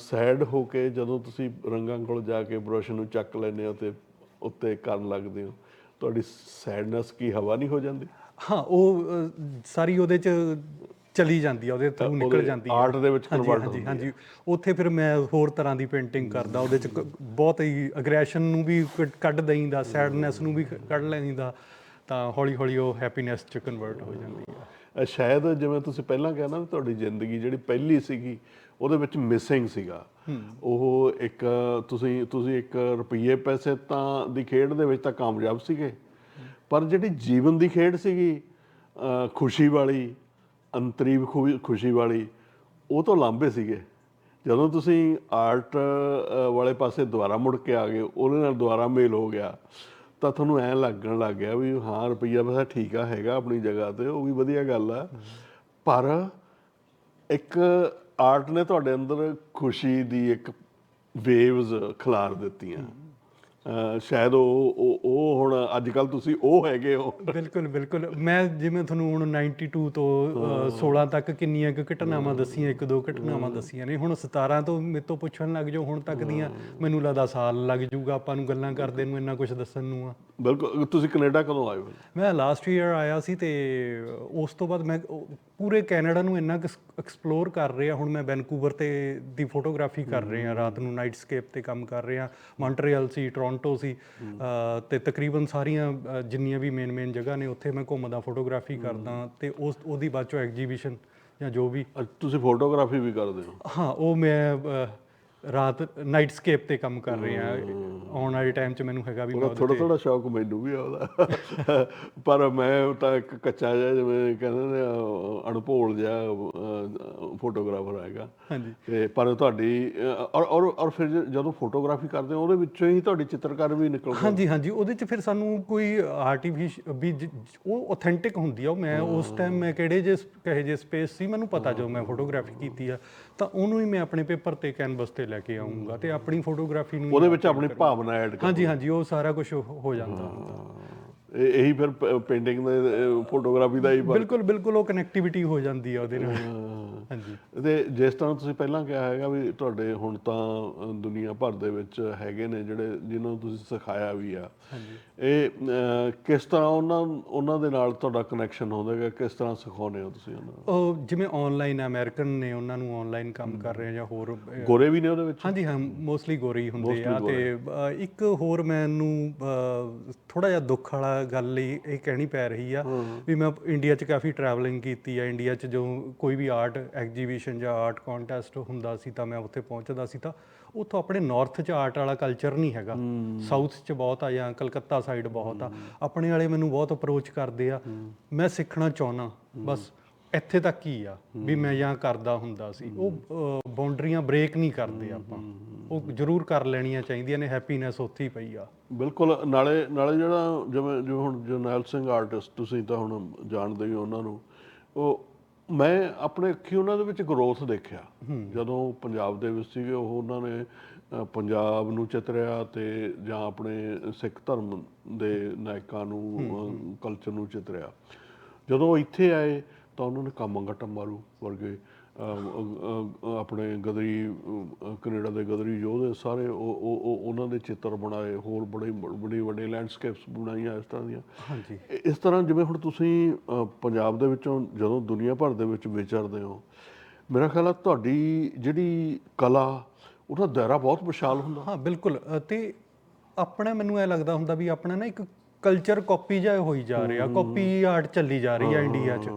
ਸੈਡ ਹੋ ਕੇ ਜਦੋਂ ਤੁਸੀਂ ਰੰਗਾਂ ਕੋਲ ਜਾ ਕੇ ਬਰਸ਼ ਨੂੰ ਚੱਕ ਲੈਂਦੇ ਹੋ ਤੇ ਉੱਤੇ ਕਰਨ ਲੱਗਦੇ ਹੋ? ਤੁਹਾਡੀ ਸੈਡਨੈਸ ਕੀ ਹਵਾ ਨਹੀਂ ਹੋ ਜਾਂਦੀ? ਹਾਂ ਉਹ ਸਾਰੀ ਉਹਦੇ ਚ ਚਲੀ ਜਾਂਦੀ ਆ ਉਹਦੇ ਥਰੂ ਨਿਕਲ ਜਾਂਦੀ ਆ। art ਦੇ ਵਿੱਚ ਹਾਂਜੀ, convert ਹਾਂਜੀ ਹੁੰਦੀ ਹਾਂਜੀ। ਉੱਥੇ ਫਿਰ ਮੈਂ ਹੋਰ ਤਰ੍ਹਾਂ ਦੀ ਪੇਂਟਿੰਗ ਕਰਦਾ ਉਹਦੇ ਚ ਬਹੁਤ ਹੀ ਅਗਰੈਸ਼ਨ ਨੂੰ ਵੀ ਕੱਢ ਦਈਂਦਾ ਸੈਡਨੈਸ ਨੂੰ ਵੀ ਕੱਢ ਲੈਂਦਾ ਤਾਂ ਹੌਲੀ ਹੌਲੀ ਉਹ ਹੈਪੀਨੈਸ ਚ ਕਨਵਰਟ ਹੋ ਜਾਂਦੀ ਆ। ਸ਼ਾਇਦ ਜਿਵੇਂ ਤੁਸੀਂ ਪਹਿਲਾਂ ਕਿਹਾ ਨਾ ਵੀ ਤੁਹਾਡੀ ਜ਼ਿੰਦਗੀ ਜਿਹੜੀ ਪਹਿਲੀ ਸੀਗੀ ਉਹਦੇ ਵਿੱਚ ਮਿਸਿੰਗ ਸੀਗਾ। ਉਹ ਇੱਕ, ਤੁਸੀਂ ਤੁਸੀਂ ਇੱਕ ਰੁਪਈਏ ਪੈਸੇ ਤਾਂ ਦੀ ਖੇਡ ਦੇ ਵਿੱਚ ਤਾਂ ਕਾਮਯਾਬ ਸੀਗੇ। ਪਰ ਜਿਹੜੀ ਜੀਵਨ ਦੀ ਖੇਡ ਸੀਗੀ ਖੁਸ਼ੀ ਵਾਲੀ ਅੰਤਰੀਵ ਖੁ- ਖੁਸ਼ੀ ਵਾਲੀ, ਉਹ ਤੋਂ ਲਾਂਭੇ ਸੀਗੇ। ਜਦੋਂ ਤੁਸੀਂ ਆਰਟ ਵਾਲੇ ਪਾਸੇ ਦੁਬਾਰਾ ਮੁੜ ਕੇ ਆ ਗਏ, ਉਹਦੇ ਨਾਲ ਦੁਬਾਰਾ ਮੇਲ ਹੋ ਗਿਆ, ਤਾਂ ਤੁਹਾਨੂੰ ਐਂ ਲੱਗਣ ਲੱਗ ਗਿਆ ਵੀ ਹਾਂ, ਰੁਪਈਆ ਪੈਸਾ ਠੀਕ ਆ, ਹੈਗਾ ਆਪਣੀ ਜਗ੍ਹਾ ਤੇ, ਉਹ ਵੀ ਵਧੀਆ ਗੱਲ ਆ। ਪਰ ਇੱਕ ਆਰਟ ਨੇ ਤੁਹਾਡੇ ਅੰਦਰ ਖੁਸ਼ੀ ਦੀ ਇੱਕ ਵੇਵਸ ਖਿਲਾਰ ਦਿੱਤੀਆਂ। ਸ਼ਾਇਦ ਉਹ ਉਹ- ਹੁਣ ਅੱਜ ਕੱਲ ਤੁਸੀਂ ਉਹ ਹੈਗੇ ਹੋ। ਬਿਲਕੁਲ ਬਿਲਕੁਲ। ਮੈਂ ਜਿਵੇਂ ਤੁਹਾਨੂੰ ਹੁਣ 92 ਤੋਂ ਅ, 16 ਤੱਕ ਕਿੰਨੀਆਂ ਕੁ ਘਟਨਾਵਾਂ ਦੱਸੀਆਂ ਇੱਕ ਦੋ ਘਟਨਾਵਾਂ ਦੱਸੀਆਂ ਨੇ। ਹੁਣ 17 ਤੋਂ ਮੇਰੇ ਤੋਂ ਪੁੱਛਣ ਲੱਗ ਜਾਓ ਹੁਣ ਤੱਕ ਦੀਆਂ ਮੈਨੂੰ ਲੱਗਦਾ ਸਾਲ ਲੱਗ ਜਾਊਗਾ ਆਪਾਂ ਨੂੰ ਗੱਲਾਂ ਕਰਦੇ ਨੂੰ ਇੰਨਾ ਕੁਝ ਦੱਸਣ ਨੂੰ ਆ। ਬਿਲਕੁਲ। ਤੁਸੀਂ ਕੈਨੇਡਾ ਕਦੋਂ ਆਏ ਹੋ? ਮੈਂ ਲਾਸਟ ਈਅਰ ਆਇਆ ਸੀ ਤੇ ਉਸ ਤੋਂ ਬਾਅਦ ਮੈਂ ਪੂਰੇ ਕੈਨੇਡਾ ਨੂੰ ਇੰਨਾ ਐਕਸਪਲੋਰ ਕਰ ਰਿਹਾ ਹੁਣ ਮੈਂ ਵੈਨਕੂਵਰ ਤੇ ਦੀ ਫੋਟੋਗ੍ਰਾਫੀ ਕਰ ਰਿਹਾ ਰਾਤ ਨੂੰ ਨਾਈਟ ਸਕੇਪ ਤੇ ਕੰਮ ਕਰ ਰਿਹਾ ਮੌਂਟਰੀਅਲ ਸੀ ਟੋਰਾਂਟੋ ਸੀ ਤੇ ਤਕਰੀਬਨ ਸਾਰੀਆਂ ਜਿੰਨੀਆਂ ਵੀ ਮੇਨ ਮੇਨ ਜਗ੍ਹਾ ਨੇ ਉੱਥੇ ਮੈਂ ਘੁੰਮਦਾ ਫੋਟੋਗ੍ਰਾਫੀ ਕਰਦਾ ਤੇ ਉਸ ਉਹਦੀ ਬਾਅਦ ਚੋਂ ਐਗਜੀਬਿਸ਼ਨ ਜਾਂ ਜੋ ਵੀ ਤੁਸੀਂ ਫੋਟੋਗ੍ਰਾਫੀ ਵੀ ਕਰਦੇ ਹੋ? ਹਾਂ ਉਹ ਮੈਂ ਰਾਤ ਨਾਈਟ ਸਕੇਪ ਤੇ ਕੰਮ ਕਰ ਰਿਹਾ ਆਉਣ ਵਾਲੇ ਟਾਈਮ 'ਚ ਮੈਨੂੰ ਹੈਗਾ ਵੀ ਉਹਦਾ ਥੋੜਾ ਥੋੜਾ ਸ਼ੌਕ ਮੈਨੂੰ ਵੀ ਆ ਉਹਦਾ। ਪਰ ਮੈਂ ਤਾਂ ਇੱਕ ਕੱਚਾ ਜਿਹਾ ਜਿਵੇਂ ਕਹਿੰਦੇ ਨੇ ਅਣਭੋਲ ਜਿਹਾ ਫੋਟੋਗ੍ਰਾਫਰ ਹੈਗਾ। ਹਾਂਜੀ। ਤੇ ਪਰ ਤੁਹਾਡੀ ਔਰ ਔਰ ਔਰ ਫਿਰ ਜ- ਜਦੋਂ ਫੋਟੋਗ੍ਰਾਫੀ ਕਰਦੇ ਹੋ ਉਹਦੇ ਵਿੱਚੋਂ ਹੀ ਤੁਹਾਡੀ ਚਿੱਤਰਕਾਰ ਵੀ ਨਿਕਲਦਾ ਹਾਂਜੀ ਹਾਂਜੀ। ਉਹਦੇ ਚ ਫਿਰ ਸਾਨੂੰ ਕੋਈ ਆਰਟੀਫੀਸ਼ਲ ਵੀ ਜ- ਉਹ ਆਥੈਂਟਿਕ ਹੁੰਦੀ ਆ। ਉਹ ਮੈਂ ਉਸ ਟਾਈਮ ਮੈਂ ਕਿਹੜੇ ਜੇ ਕਹੇ ਜੇ ਸਪੇਸ ਸੀ ਮੈਨੂੰ ਪਤਾ ਜਦੋਂ ਮੈਂ ਫੋਟੋਗ੍ਰਾਫੀ ਕੀਤੀ ਆ। ਤਾਂ ਉਹਨੂੰ ਹੀ ਮੈਂ ਆਪਣੇ ਪੇਪਰ ਤੇ ਕੈਨਵਸ ਤੇ ਲੈ ਕੇ ਆਉਂਗਾ ਤੇ ਆਪਣੀ ਫੋਟੋਗ੍ਰਾਫੀ ਨੂੰ ਉਹਦੇ ਵਿੱਚ ਆਪਣੀ ਭਾਵਨਾ ਐਡ ਕਰ ਹਾਂਜੀ ਹਾਂਜੀ ਉਹ ਸਾਰਾ ਕੁਝ ਹੋ ਜਾਂਦਾ। ਹੁੰਦਾ ਇਹ- ਫਿਰ ਪੇਂਟਿੰਗ ਦੇ ਫੋਟੋਗ੍ਰਾਫੀ ਦਾ ਹੀ ਬਿਲਕੁਲ ਬਿਲਕੁਲ ਉਹ ਕਨੈਕਟੀਵਿਟੀ ਹੋ ਜਾਂਦੀ ਆ ਉਹਦੇ ਨਾਲ। ਹਾਂਜੀ। ਤੇ ਜਿਸ ਤਰ੍ਹਾਂ ਤੁਸੀਂ ਪਹਿਲਾਂ ਕਿਹਾ ਹੈਗਾ ਵੀ ਤੁਹਾਡੇ ਹੁਣ ਤਾਂ ਦੁਨੀਆ ਭਰ ਦੇ ਵਿੱਚ ਹੈਗੇ ਨੇ ਜਿਹੜੇ ਜਿਨ੍ਹਾਂ ਨੂੰ ਤੁਸੀਂ ਸਿਖਾਇਆ ਵੀ ਆ। ਇਹ ਕਿਸ ਤਰ੍ਹਾਂ ਉਹਨਾਂ ਉਹਨਾਂ ਦੇ ਨਾਲ ਤੁਹਾਡਾ ਕਨੈਕਸ਼ਨ ਹੁੰਦਾ ਹੈਗਾ? ਕਿਸ ਤਰ੍ਹਾਂ ਸਿਖਾਉਂਦੇ ਹੋ ਤੁਸੀਂ ਉਹਨਾਂ ਨੂੰ? ਉਹ ਜਿਵੇਂ ਆਨਲਾਈਨ ਅਮਰੀਕਨ ਨੇ ਉਹਨਾਂ ਨੂੰ ਆਨਲਾਈਨ ਕੰਮ ਕਰ ਰਹੇ ਜਾਂ ਹੋਰ ਗੋਰੇ ਵੀ ਨੇ ਉਹਦੇ ਵਿੱਚ? ਹਾਂਜੀ ਹਾਂ ਮੋਸਟਲੀ ਗੋਰੇ ਹੀ ਹੁੰਦੇ ਆ ਤੇ ਇੱਕ ਹੋਰ ਮੈਨੂੰ ਥੋੜਾ ਜਿਹਾ ਦੁੱਖ ਵਾਲਾ ਗੱਲ ਲਈ ਇਹ ਕਹਿਣੀ ਪੈ ਰਹੀ ਆ ਵੀ ਮੈਂ ਇੰਡੀਆ 'ਚ ਕਾਫੀ ਟਰੈਵਲਿੰਗ ਕੀਤੀ ਆ। ਇੰਡੀਆ 'ਚ ਜੋ ਕੋਈ ਵੀ ਆਰਟ ਐਗਜੀਬਿਸ਼ਨ ਜਾਂ ਆਰਟ ਕੰਟੈਸਟ ਹੁੰਦਾ ਸੀ ਤਾਂ ਮੈਂ ਉੱਥੇ ਪਹੁੰਚਦਾ ਸੀ ਤਾਂ ਉੱਥੋਂ ਆਪਣੇ ਨਾਰਥ 'ਚ ਆਰਟ ਵਾਲਾ ਕਲਚਰ ਨਹੀਂ ਹੈਗਾ। ਸਾਊਥ 'ਚ ਬਹੁਤ ਆ ਜਾਂ ਕਲਕੱਤਾ ਸਾਈਡ ਬਹੁਤ ਆ। ਆਪਣੇ ਵਾਲੇ ਮੈਨੂੰ ਬਹੁਤ ਅਪਰੋਚ ਕਰਦੇ ਆ। ਮੈਂ ਸਿੱਖਣਾ ਚਾਹੁੰਦਾ ਬਸ ਇੱਥੇ ਤੱਕ ਹੀ ਆ ਵੀ ਮੈਂ ਜਾਂ ਕਰਦਾ ਹੁੰਦਾ ਸੀ। ਉਹ ਬਾਉਂਡਰੀਆਂ ਬ੍ਰੇਕ ਨਹੀਂ ਕਰਦੇ ਆਪਾਂ। ਉਹ ਜ਼ਰੂਰ ਕਰ ਲੈਣੀਆਂ ਚਾਹੀਦੀਆਂ ਨੇ ਹੈਪੀਨੈਸ ਉੱਥੇ ਹੀ ਪਈ ਆ। ਬਿਲਕੁਲ ਨਾਲੇ ਨਾਲੇ ਜਿਹੜਾ ਜਿਵੇਂ ਜਿਵੇਂ ਹੁਣ ਜਰਨੈਲ ਸਿੰਘ ਆਰਟਿਸਟ ਤੁਸੀਂ ਤਾਂ ਹੁਣ ਜਾਣਦੇ ਹੋ ਉਹਨਾਂ ਨੂੰ ਉਹ ਮੈਂ ਆਪਣੇ ਅੱਖੀ ਉਹਨਾਂ ਦੇ ਵਿੱਚ ਗਰੋਥ ਦੇਖਿਆ। ਜਦੋਂ ਪੰਜਾਬ ਦੇ ਵਿੱਚ ਸੀਗੇ ਉਹ ਉਹਨਾਂ ਨੇ ਪੰਜਾਬ ਨੂੰ ਚਿਤਰਿਆ ਤੇ ਜਾਂ ਆਪਣੇ ਸਿੱਖ ਧਰਮ ਦੇ ਨਾਇਕਾਂ ਨੂੰ ਕਲਚਰ ਨੂੰ ਚਿਤਰਿਆ। ਜਦੋਂ ਇੱਥੇ ਆਏ ਤਾਂ ਉਹਨਾਂ ਨੇ ਕਾਮੰਗਟਾ ਮਾਰੂ ਵਰਗੇ ਆਪਣੇ ਗਦਰੀ ਕੈਨੇਡਾ ਦੇ ਗਦਰੀ ਯੋਧੇ ਸਾਰੇ ਉਹ ਉਹ- ਉਹ ਉਹਨਾਂ ਦੇ ਚਿੱਤਰ ਬਣਾਏ ਹੋਰ ਬੜੇ ਬੜੇ ਵੱਡੇ ਲੈਂਡਸਕੇਪਸ ਬਣਾਈਆਂ ਇਸ ਤਰ੍ਹਾਂ ਦੀਆਂ। ਹਾਂਜੀ। ਇਸ ਤਰ੍ਹਾਂ ਜਿਵੇਂ ਹੁਣ ਤੁਸੀਂ ਪੰਜਾਬ ਦੇ ਵਿੱਚੋਂ ਜਦੋਂ ਦੁਨੀਆ ਭਰ ਦੇ ਵਿੱਚ ਵਿਚਰਦੇ ਹੋ ਮੇਰਾ ਖਿਆਲ ਆ ਤੁਹਾਡੀ ਜਿਹੜੀ ਕਲਾ ਉਹਦਾ ਦਾਇਰਾ ਬਹੁਤ ਵਿਸ਼ਾਲ ਹੁੰਦਾ। ਹਾਂ ਬਿਲਕੁਲ। ਤੇ ਆਪਣਾ ਮੈਨੂੰ ਇਹ ਲੱਗਦਾ ਹੁੰਦਾ ਵੀ ਆਪਣਾ ਨਾ ਇੱਕ ਕਲਚਰ ਕਾਪੀ ਜਿਹਾ ਹੋਈ ਜਾ ਰਿਹਾ ਕਾਪੀ ਆਰਟ ਚੱਲੀ ਜਾ ਰਹੀ ਆ ਇੰਡੀਆ 'ਚ।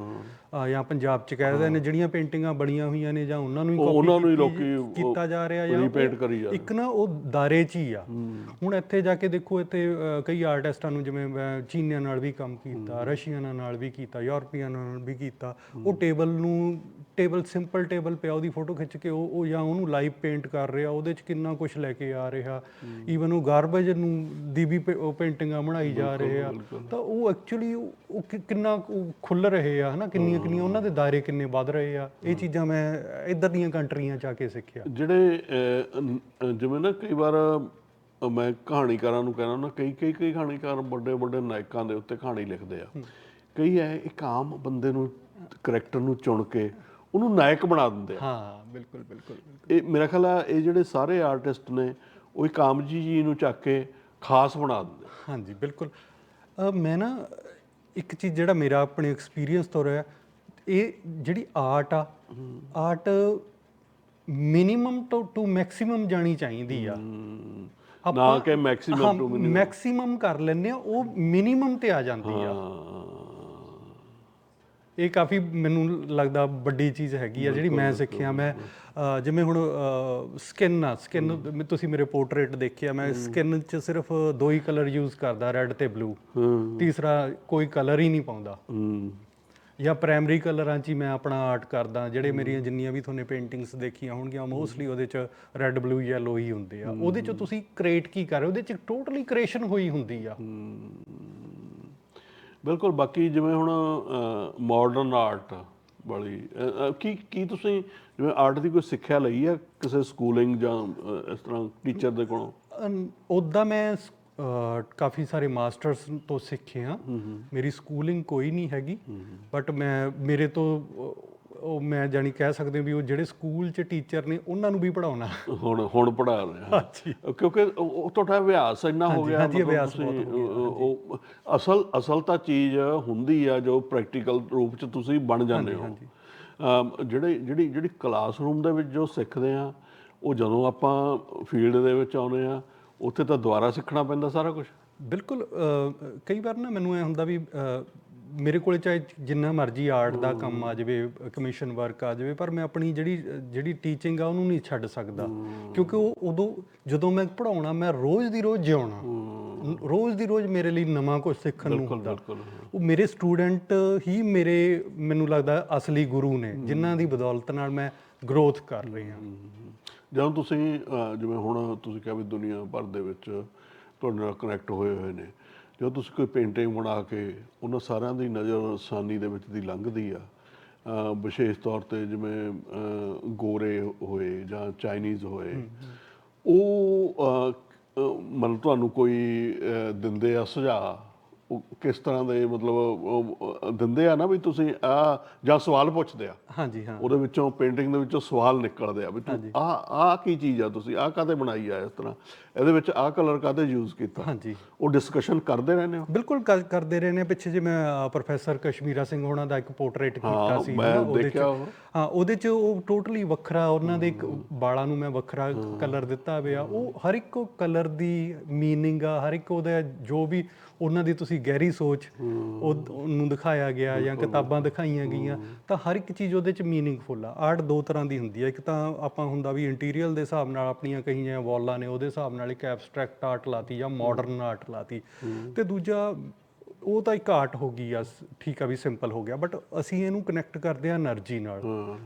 ਜਾਂ ਪੰਜਾਬ 'ਚ ਕਹਿ ਰਹੇ ਨੇ ਜਿਹੜੀਆਂ ਪੇਂਟਿੰਗਾਂ ਬਣੀਆਂ ਹੋਈਆਂ ਨੇ ਜਾਂ ਉਹਨਾਂ ਨੂੰ ਹੀ copy ਉਹਨਾਂ ਨੂੰ ਹੀ ਕੀਤੀ- ਲੋਕੀ ਕੀਤਾ ਜਾ ਰਿਹਾ ਜਾਂ ਉਹ ਕਰੀ ਜਾ। ਇੱਕ ਨਾ। ਉਹ ਦਾਇਰੇ 'ਚ ਹੀ ਆ। ਹੁਣ ਇੱਥੇ ਜਾ ਕੇ ਦੇਖੋ ਇੱਥੇ ਕਈ ਆਰਟਿਸਟਾਂ ਨੂੰ ਜਿਵੇਂ ਚੀਨੀਆਂ ਨਾਲ ਵੀ ਕੰਮ ਕੀਤਾ ਰਸ਼ੀਅਨਾਂ ਨਾਲ ਵੀ ਕੀਤਾ ਯੂਰਪੀਅਨਾਂ ਨਾਲ ਵੀ ਕੀਤਾ ਉਹ ਟੇਬਲ ਨੂੰ ਟੇਬਲ ਸਿੰਪਲ ਟੇਬਲ ਪਿਆ ਉਹਦੀ ਫੋਟੋ ਖਿੱਚ ਕੇ ਉਹ ਉਹ ਜਾਂ ਉਹਨੂੰ ਲਾਈਵ ਪੇਂਟ ਕਰ ਰਿਹਾ ਉਹਦੇ ਚ ਕਿੰਨਾ ਕੁਝ ਲੈ ਕੇ ਆ ਰਿਹਾ। ਈਵਨ ਉਹ ਗਾਰਬੇਜ ਨੂੰ ਦੀ ਵੀ ਪੇ- ਉਹ ਪੇਂਟਿੰਗਾਂ ਬਣਾਈ ਜਾ ਰਹੇ ਆ। ਤਾਂ ਉਹ ਐਕਚੁਅਲੀ ਉਹ ਕਿ- ਕਿੰਨਾ ਖੁੱਲ ਰਹੇ ਆ ਹਨਾ? ਕਿੰਨੀਆਂ ਕਿੰਨੀਆਂ ਉਹਨਾਂ ਦੇ ਦਾਇਰੇ ਕਿੰਨੇ ਵੱਧ ਰਹੇ ਆ। ਇਹ ਚੀਜ਼ਾਂ ਮੈਂ ਇਧਰ ਦੀਆਂ ਕੰਟਰੀਆਂ ਚ ਆ ਕੇ ਸਿੱਖਿਆ। ਜਿਹੜੇ ਅਹ, ਅਨ- ਅਹ, ਜਿਵੇਂ ਨਾ ਕਈ ਵਾਰ ਅਹ, ਮੈਂ ਕਹਾਣੀਕਾਰਾਂ ਨੂੰ ਕਹਿੰਦਾ ਨਾ ਕਈ ਕਈ ਕਈ ਕਹਾਣੀਕਾਰ ਵੱਡੇ ਵੱਡੇ ਨਾਇਕਾਂ ਦੇ ਉੱਤੇ ਕਹਾਣੀ ਲਿਖਦੇ ਆ। ਕਈ ਹੈ ਇੱਕ ਆਮ ਬੰਦੇ ਨੂੰ ਕਰੈਕਟਰ ਨੂੰ ਚੁਣ ਕੇ ਉਹਨੂੰ ਨਾਇਕ ਬਣਾ ਦਿੰਦੇ ਆ। ਹਾਂ ਬਿਲਕੁਲ ਬਿਲਕੁਲ ਇਹ ਮੇਰਾ ਖਿਆਲ ਆ ਇਹ ਜਿਹੜੇ ਸਾਰੇ ਆਰਟਿਸਟ ਨੇ ਉਹ ਆਮ ਜੀ ਨੂੰ ਚੱਕ ਕੇ ਖਾਸ ਬਣਾ ਦਿੰਦੇ। ਹਾਂਜੀ ਬਿਲਕੁਲ। ਮੈਂ ਨਾ ਇੱਕ ਚੀਜ਼ ਜਿਹੜਾ ਮੇਰਾ ਆਪਣੇ ਐਕਸਪੀਰੀਅੰਸ ਤੋਂ ਰਿਹਾ ਇਹ ਜਿਹੜੀ ਆਰਟ ਆ ਆਰਟ ਮਿਨੀਮਮ ਤੋਂ ਟੂ ਮੈਕਸਿਮਮ ਜਾਣੀ ਚਾਹੀਦੀ ਆ। ਨਾ ਕਿ ਮੈਕਸਿਮਮ ਟੂ ਮੈਕਸਿਮਮ ਕਰ ਲੈਂਦੇ ਆ ਉਹ ਮਿਨੀਮਮ ਤੇ ਆ ਜਾਂਦੀ ਆ। ਇਹ ਕਾਫੀ ਮੈਨੂੰ ਲੱਗਦਾ ਵੱਡੀ ਚੀਜ਼ ਹੈਗੀ ਆ ਜਿਹੜੀ ਮੈਂ ਸਿੱਖਿਆ। ਮੈਂ ਜਿਵੇਂ ਹੁਣ ਸਕਿਨ ਆ ਸਕਿਨ ਤੁਸੀਂ ਮੇਰੇ ਪੋਰਟਰੇਟ ਦੇਖਿਆ ਮੈਂ ਸਕਿਨ 'ਚ ਸਿਰਫ ਦੋ ਹੀ ਕਲਰ ਯੂਜ਼ ਕਰਦਾ ਰੈੱਡ ਤੇ ਬਲੂ ਤੀਸਰਾ ਕੋਈ ਕਲਰ ਹੀ ਨਹੀਂ ਪਾਉਂਦਾ। ਜਾਂ ਪ੍ਰਾਇਮਰੀ ਕਲਰਾਂ 'ਚ ਹੀ ਮੈਂ ਆਪਣਾ ਆਰਟ ਕਰਦਾ ਜਿਹੜੇ ਮੇਰੀਆਂ ਜਿੰਨੀਆਂ ਵੀ ਤੁਹਾਨੇ ਪੇਂਟਿੰਗਸ ਦੇਖੀਆਂ ਹੋਣਗੀਆਂ ਮੋਸਟਲੀ ਉਹਦੇ 'ਚ ਰੈੱਡ ਬਲੂ ਯੈਲੋ ਹੀ ਹੁੰਦੇ ਆ। ਉਹਦੇ 'ਚ ਤੁਸੀਂ ਕ੍ਰੀਏਟ ਕੀ ਕਰ ਰਹੇ ਉਹਦੇ 'ਚ ਟੋਟਲੀ ਕ੍ਰੀਏਸ਼ਨ ਹੋਈ ਹੁੰਦੀ ਆ। ਬਿਲਕੁਲ ਬਾਕੀ ਜਿਵੇਂ ਹੁਣ ਮਾਡਰਨ ਆਰਟ ਵਾਲੀ ਕੀ ਕੀ ਤੁਸੀਂ ਜਿਵੇਂ ਆਰਟ ਦੀ ਕੋਈ ਸਿੱਖਿਆ ਲਈ ਹੈ ਕਿਸੇ ਸਕੂਲਿੰਗ ਜਾਂ ਇਸ ਤਰ੍ਹਾਂ ਟੀਚਰ ਦੇ ਕੋਲੋਂ? ਉਦਾਂ ਮੈਂ ਕਾਫੀ ਸਾਰੇ ਮਾਸਟਰਸ ਤੋਂ ਸਿੱਖੇ ਆ। ਮੇਰੀ ਸਕੂਲਿੰਗ ਕੋਈ ਨਹੀਂ ਹੈਗੀ ਬਟ ਮੈਂ ਮੇਰੇ ਤੋਂ ਉਹ- ਮੈਂ ਜਾਨੀ ਕਹਿ ਸਕਦੇ ਹਾਂ ਵੀ ਉਹ ਜਿਹੜੇ ਸਕੂਲ 'ਚ ਟੀਚਰ ਨੇ ਉਹਨਾਂ ਨੂੰ ਵੀ ਪੜਾਉਣਾ ਹੁਣ ਹੁਣ ਪੜਾ ਰਹੇ ਹਾਂ। ਹਾਂਜੀ। ਕਿਉਂਕਿ ਉਹ ਉਹ ਤੁਹਾਡਾ ਅਭਿਆਸ ਇੰਨਾ ਹੋ ਹਾਂਜੀ, ਗਿਆ ਹਾਂਜੀ, ਮਤਲਬ ਅਭਿਆਸ ਤੁਸੀਂ, ਬਹੁਤ ਹੋ ਗਿਆ, ਉਹ- ਉਹ ਅਸਲ ਅਸਲ ਤਾਂ ਚੀਜ਼ ਹੁੰਦੀ ਆ ਜੋ ਪ੍ਰੈਕਟੀਕਲ ਰੂਪ ਚ ਤੁਸੀਂ ਬਣ ਜਾਂਦੇ ਹੋ। ਅਮ, ਜਿਹੜੇ ਜਿਹੜੀ ਜਿਹੜੀ ਕਲਾਸਰੂਮ ਦੇ ਵਿੱਚ ਜੋ ਸਿੱਖਦੇ ਆ ਉਹ ਜਦੋਂ ਆਪਾਂ ਫੀਲਡ ਦੇ ਵਿੱਚ ਆਉਂਦੇ ਆ ਉੱਥੇ ਤਾਂ ਦੁਬਾਰਾ ਸਿੱਖਣਾ ਪੈਂਦਾ ਸਾਰਾ ਕੁਝ ਬਿਲਕੁਲ ਕਈ ਵਾਰ ਨਾ ਮੈਨੂੰ ਐ ਹੁੰਦਾ ਵੀ ਮੇਰੇ ਕੋਲੇ ਚਾਹੇ ਜਿੰਨਾ ਮਰਜ਼ੀ ਆਰਟ ਦਾ ਕੰਮ ਆ ਜਾਵੇ ਕਮਿਸ਼ਨ ਵਰਕ ਆ ਜਾਵੇ ਪਰ ਮੈਂ ਆਪਣੀ ਜਿਹੜੀ ਜਿਹੜੀ ਟੀਚਿੰਗ ਆ ਉਹਨੂੰ ਨਹੀਂ ਛੱਡ ਸਕਦਾ। ਕਿਉਂਕਿ ਉਹ ਉਦੋਂ ਜਦੋਂ ਮੈਂ ਪੜਾਉਣਾ ਮੈਂ ਰੋਜ਼ ਦੀ ਰੋਜ਼ ਜਿਉਣਾ। ਰੋਜ਼ ਦੀ ਰੋਜ਼ ਮੇਰੇ ਲਈ ਨਵਾਂ ਕੁਝ ਸਿੱਖਣ ਨੂੰ ਹੁੰਦਾ। ਉਹ ਮੇਰੇ ਸਟੂਡੈਂਟ ਹੀ ਮੇਰੇ ਮੈਨੂੰ ਲੱਗਦਾ ਅਸਲੀ ਗੁਰੂ ਨੇ ਜਿਨ੍ਹਾਂ ਦੀ ਬਦੌਲਤ ਨਾਲ ਮੈਂ ਗਰੋਥ ਕਰ ਰਿਹਾ ਜਦੋਂ ਤੁਸੀਂ ਜਿਵੇਂ ਹੁਣ ਤੁਸੀਂ ਕਿਹਾ ਵੀ ਦੁਨੀਆ ਭਰ ਦੇ ਵਿੱਚ ਤੁਹਾਡੇ ਨਾਲ ਕਨੈਕਟ ਹੋਏ ਹੋਏ ਨੇ। ਜਦੋਂ ਤੁਸੀਂ ਕੋਈ ਪੇਂਟਿੰਗ ਬਣਾ ਕੇ ਉਹਨਾਂ ਸਾਰਿਆਂ ਦੀ ਨਜ਼ਰ ਸਾਨੀ ਦੇ ਵਿੱਚ ਦੀ ਲੰਘਦੀ ਆ। ਵਿਸ਼ੇਸ਼ ਤੌਰ ਤੇ ਜਿਵੇਂ ਗੋਰੇ ਹੋਏ ਜਾਂ ਚਾਈਨੀਜ਼ ਹੋਏ। ਉਹ ਮਤਲਬ ਤੁਹਾਨੂੰ ਕੋਈ ਦਿੰਦੇ ਆ ਸੁਝਾਅ? ਉਹ ਕਿਸ ਤਰ੍ਹਾਂ ਦੇ ਮਤਲਬ ਉਹ, ਦਿੰਦੇ ਆ ਨਾ ਵੀ ਤੁਸੀਂ ਆ ਜਾਂ ਸਵਾਲ ਪੁੱਛਦੇ ਆ। ਹਾਂਜੀ ਹਾਂ। ਉਹਦੇ ਵਿੱਚੋਂ ਪੇਂਟਿੰਗ ਦੇ ਵਿੱਚੋਂ ਸਵਾਲ ਨਿਕਲਦੇ ਆ ਵੀ ਆ ਆ ਕੀ ਚੀਜ਼ ਆ ਤੁਸੀਂ? ਆ ਕਾਦੇ ਬਣਾਈ ਆ ਇਸ ਤਰ੍ਹਾਂ? ਇਹਦੇ ਵਿੱਚ ਆ ਕਲਰ ਕਾਦੇ ਯੂਜ਼ ਕੀਤਾ? ਹਾਂਜੀ। ਉਹ ਡਿਸਕਸ਼ਨ ਕਰਦੇ ਰਹਿੰਦੇ ਹੋ? ਬਿਲਕੁਲ ਕਰ- ਕਰਦੇ ਰਹੇ ਨੇ ਪਿੱਛੇ ਜੇ ਮੈਂ ਪ੍ਰੋਫੈਸਰ ਕਸ਼ਮੀਰਾ ਸਿੰਘ ਹੋਣਾ ਦਾ ਇੱਕ ਪੋਰਟਰੇਟ ਕੀਤਾ ਸੀ ਉਹਦੇ 'ਚ-। ਹਾਂ ਉਹਦੇ ਚ ਉਹ ਟੋਟਲੀ ਵੱਖਰਾ ਉਹਨਾਂ ਦੇ ਇੱਕ ਵਾਲਾਂ ਨੂੰ ਮੈਂ ਵੱਖਰਾ ਕਲਰ ਦਿੱਤਾ ਹੋਇਆ। ਉਹ ਹਰ ਇੱਕ ਕਲਰ ਦੀ મીਨਿੰਗ ਆ ਹਰ ਇੱਕ ਉਹਦਾ ਜੋ ਵੀ ਉਹਨਾਂ ਦੀ ਤੁਸੀਂ ਗਹਿਰੀ ਸੋਚ ਉਹ ਉਹਨੂੰ ਦਿਖਾਇਆ ਗਿਆ ਜਾਂ ਕਿਤਾਬਾਂ ਦਿਖਾਈਆਂ ਗਈਆਂ ਤਾਂ ਹਰ ਇੱਕ ਚੀਜ਼ ਉਹਦੇ ਚ मीनिंगफुल ਆ। ਆਰਟ ਦੋ ਤਰ੍ਹਾਂ ਦੀ ਹੁੰਦੀ ਆ। ਇੱਕ ਤਾਂ ਆਪਾਂ ਹੁੰਦਾ ਵੀ ਇੰਟੀਰੀਅਲ ਦੇ ਹਿਸਾਬ ਨਾਲ ਆਪਣੀਆਂ ਕਹੀ ਕਹੀਆਂ ਵਾਲਾਂ ਨੇ ਉਹਦੇ ਹਿਸਾਬ ਨਾਲ ਇੱਕ ਐਬਸਟ੍ਰੈਕਟ ਆਰਟ ਲਾਤੀ ਜਾਂ ਮਾਡਰਨ ਆਰਟ ਲਾਤੀ। ਤੇ ਦੂਜਾ ਉਹ ਤਾਂ ਇੱਕ ਆਰਟ ਹੋ ਗਈ ਆ ਠੀਕ ਆ ਵੀ ਸਿੰਪਲ ਹੋ ਗਿਆ ਬਟ ਅਸੀਂ ਇਹਨੂੰ ਕਨੈਕਟ ਕਰਦੇ ਆ એનર્ਜੀ ਨਾਲ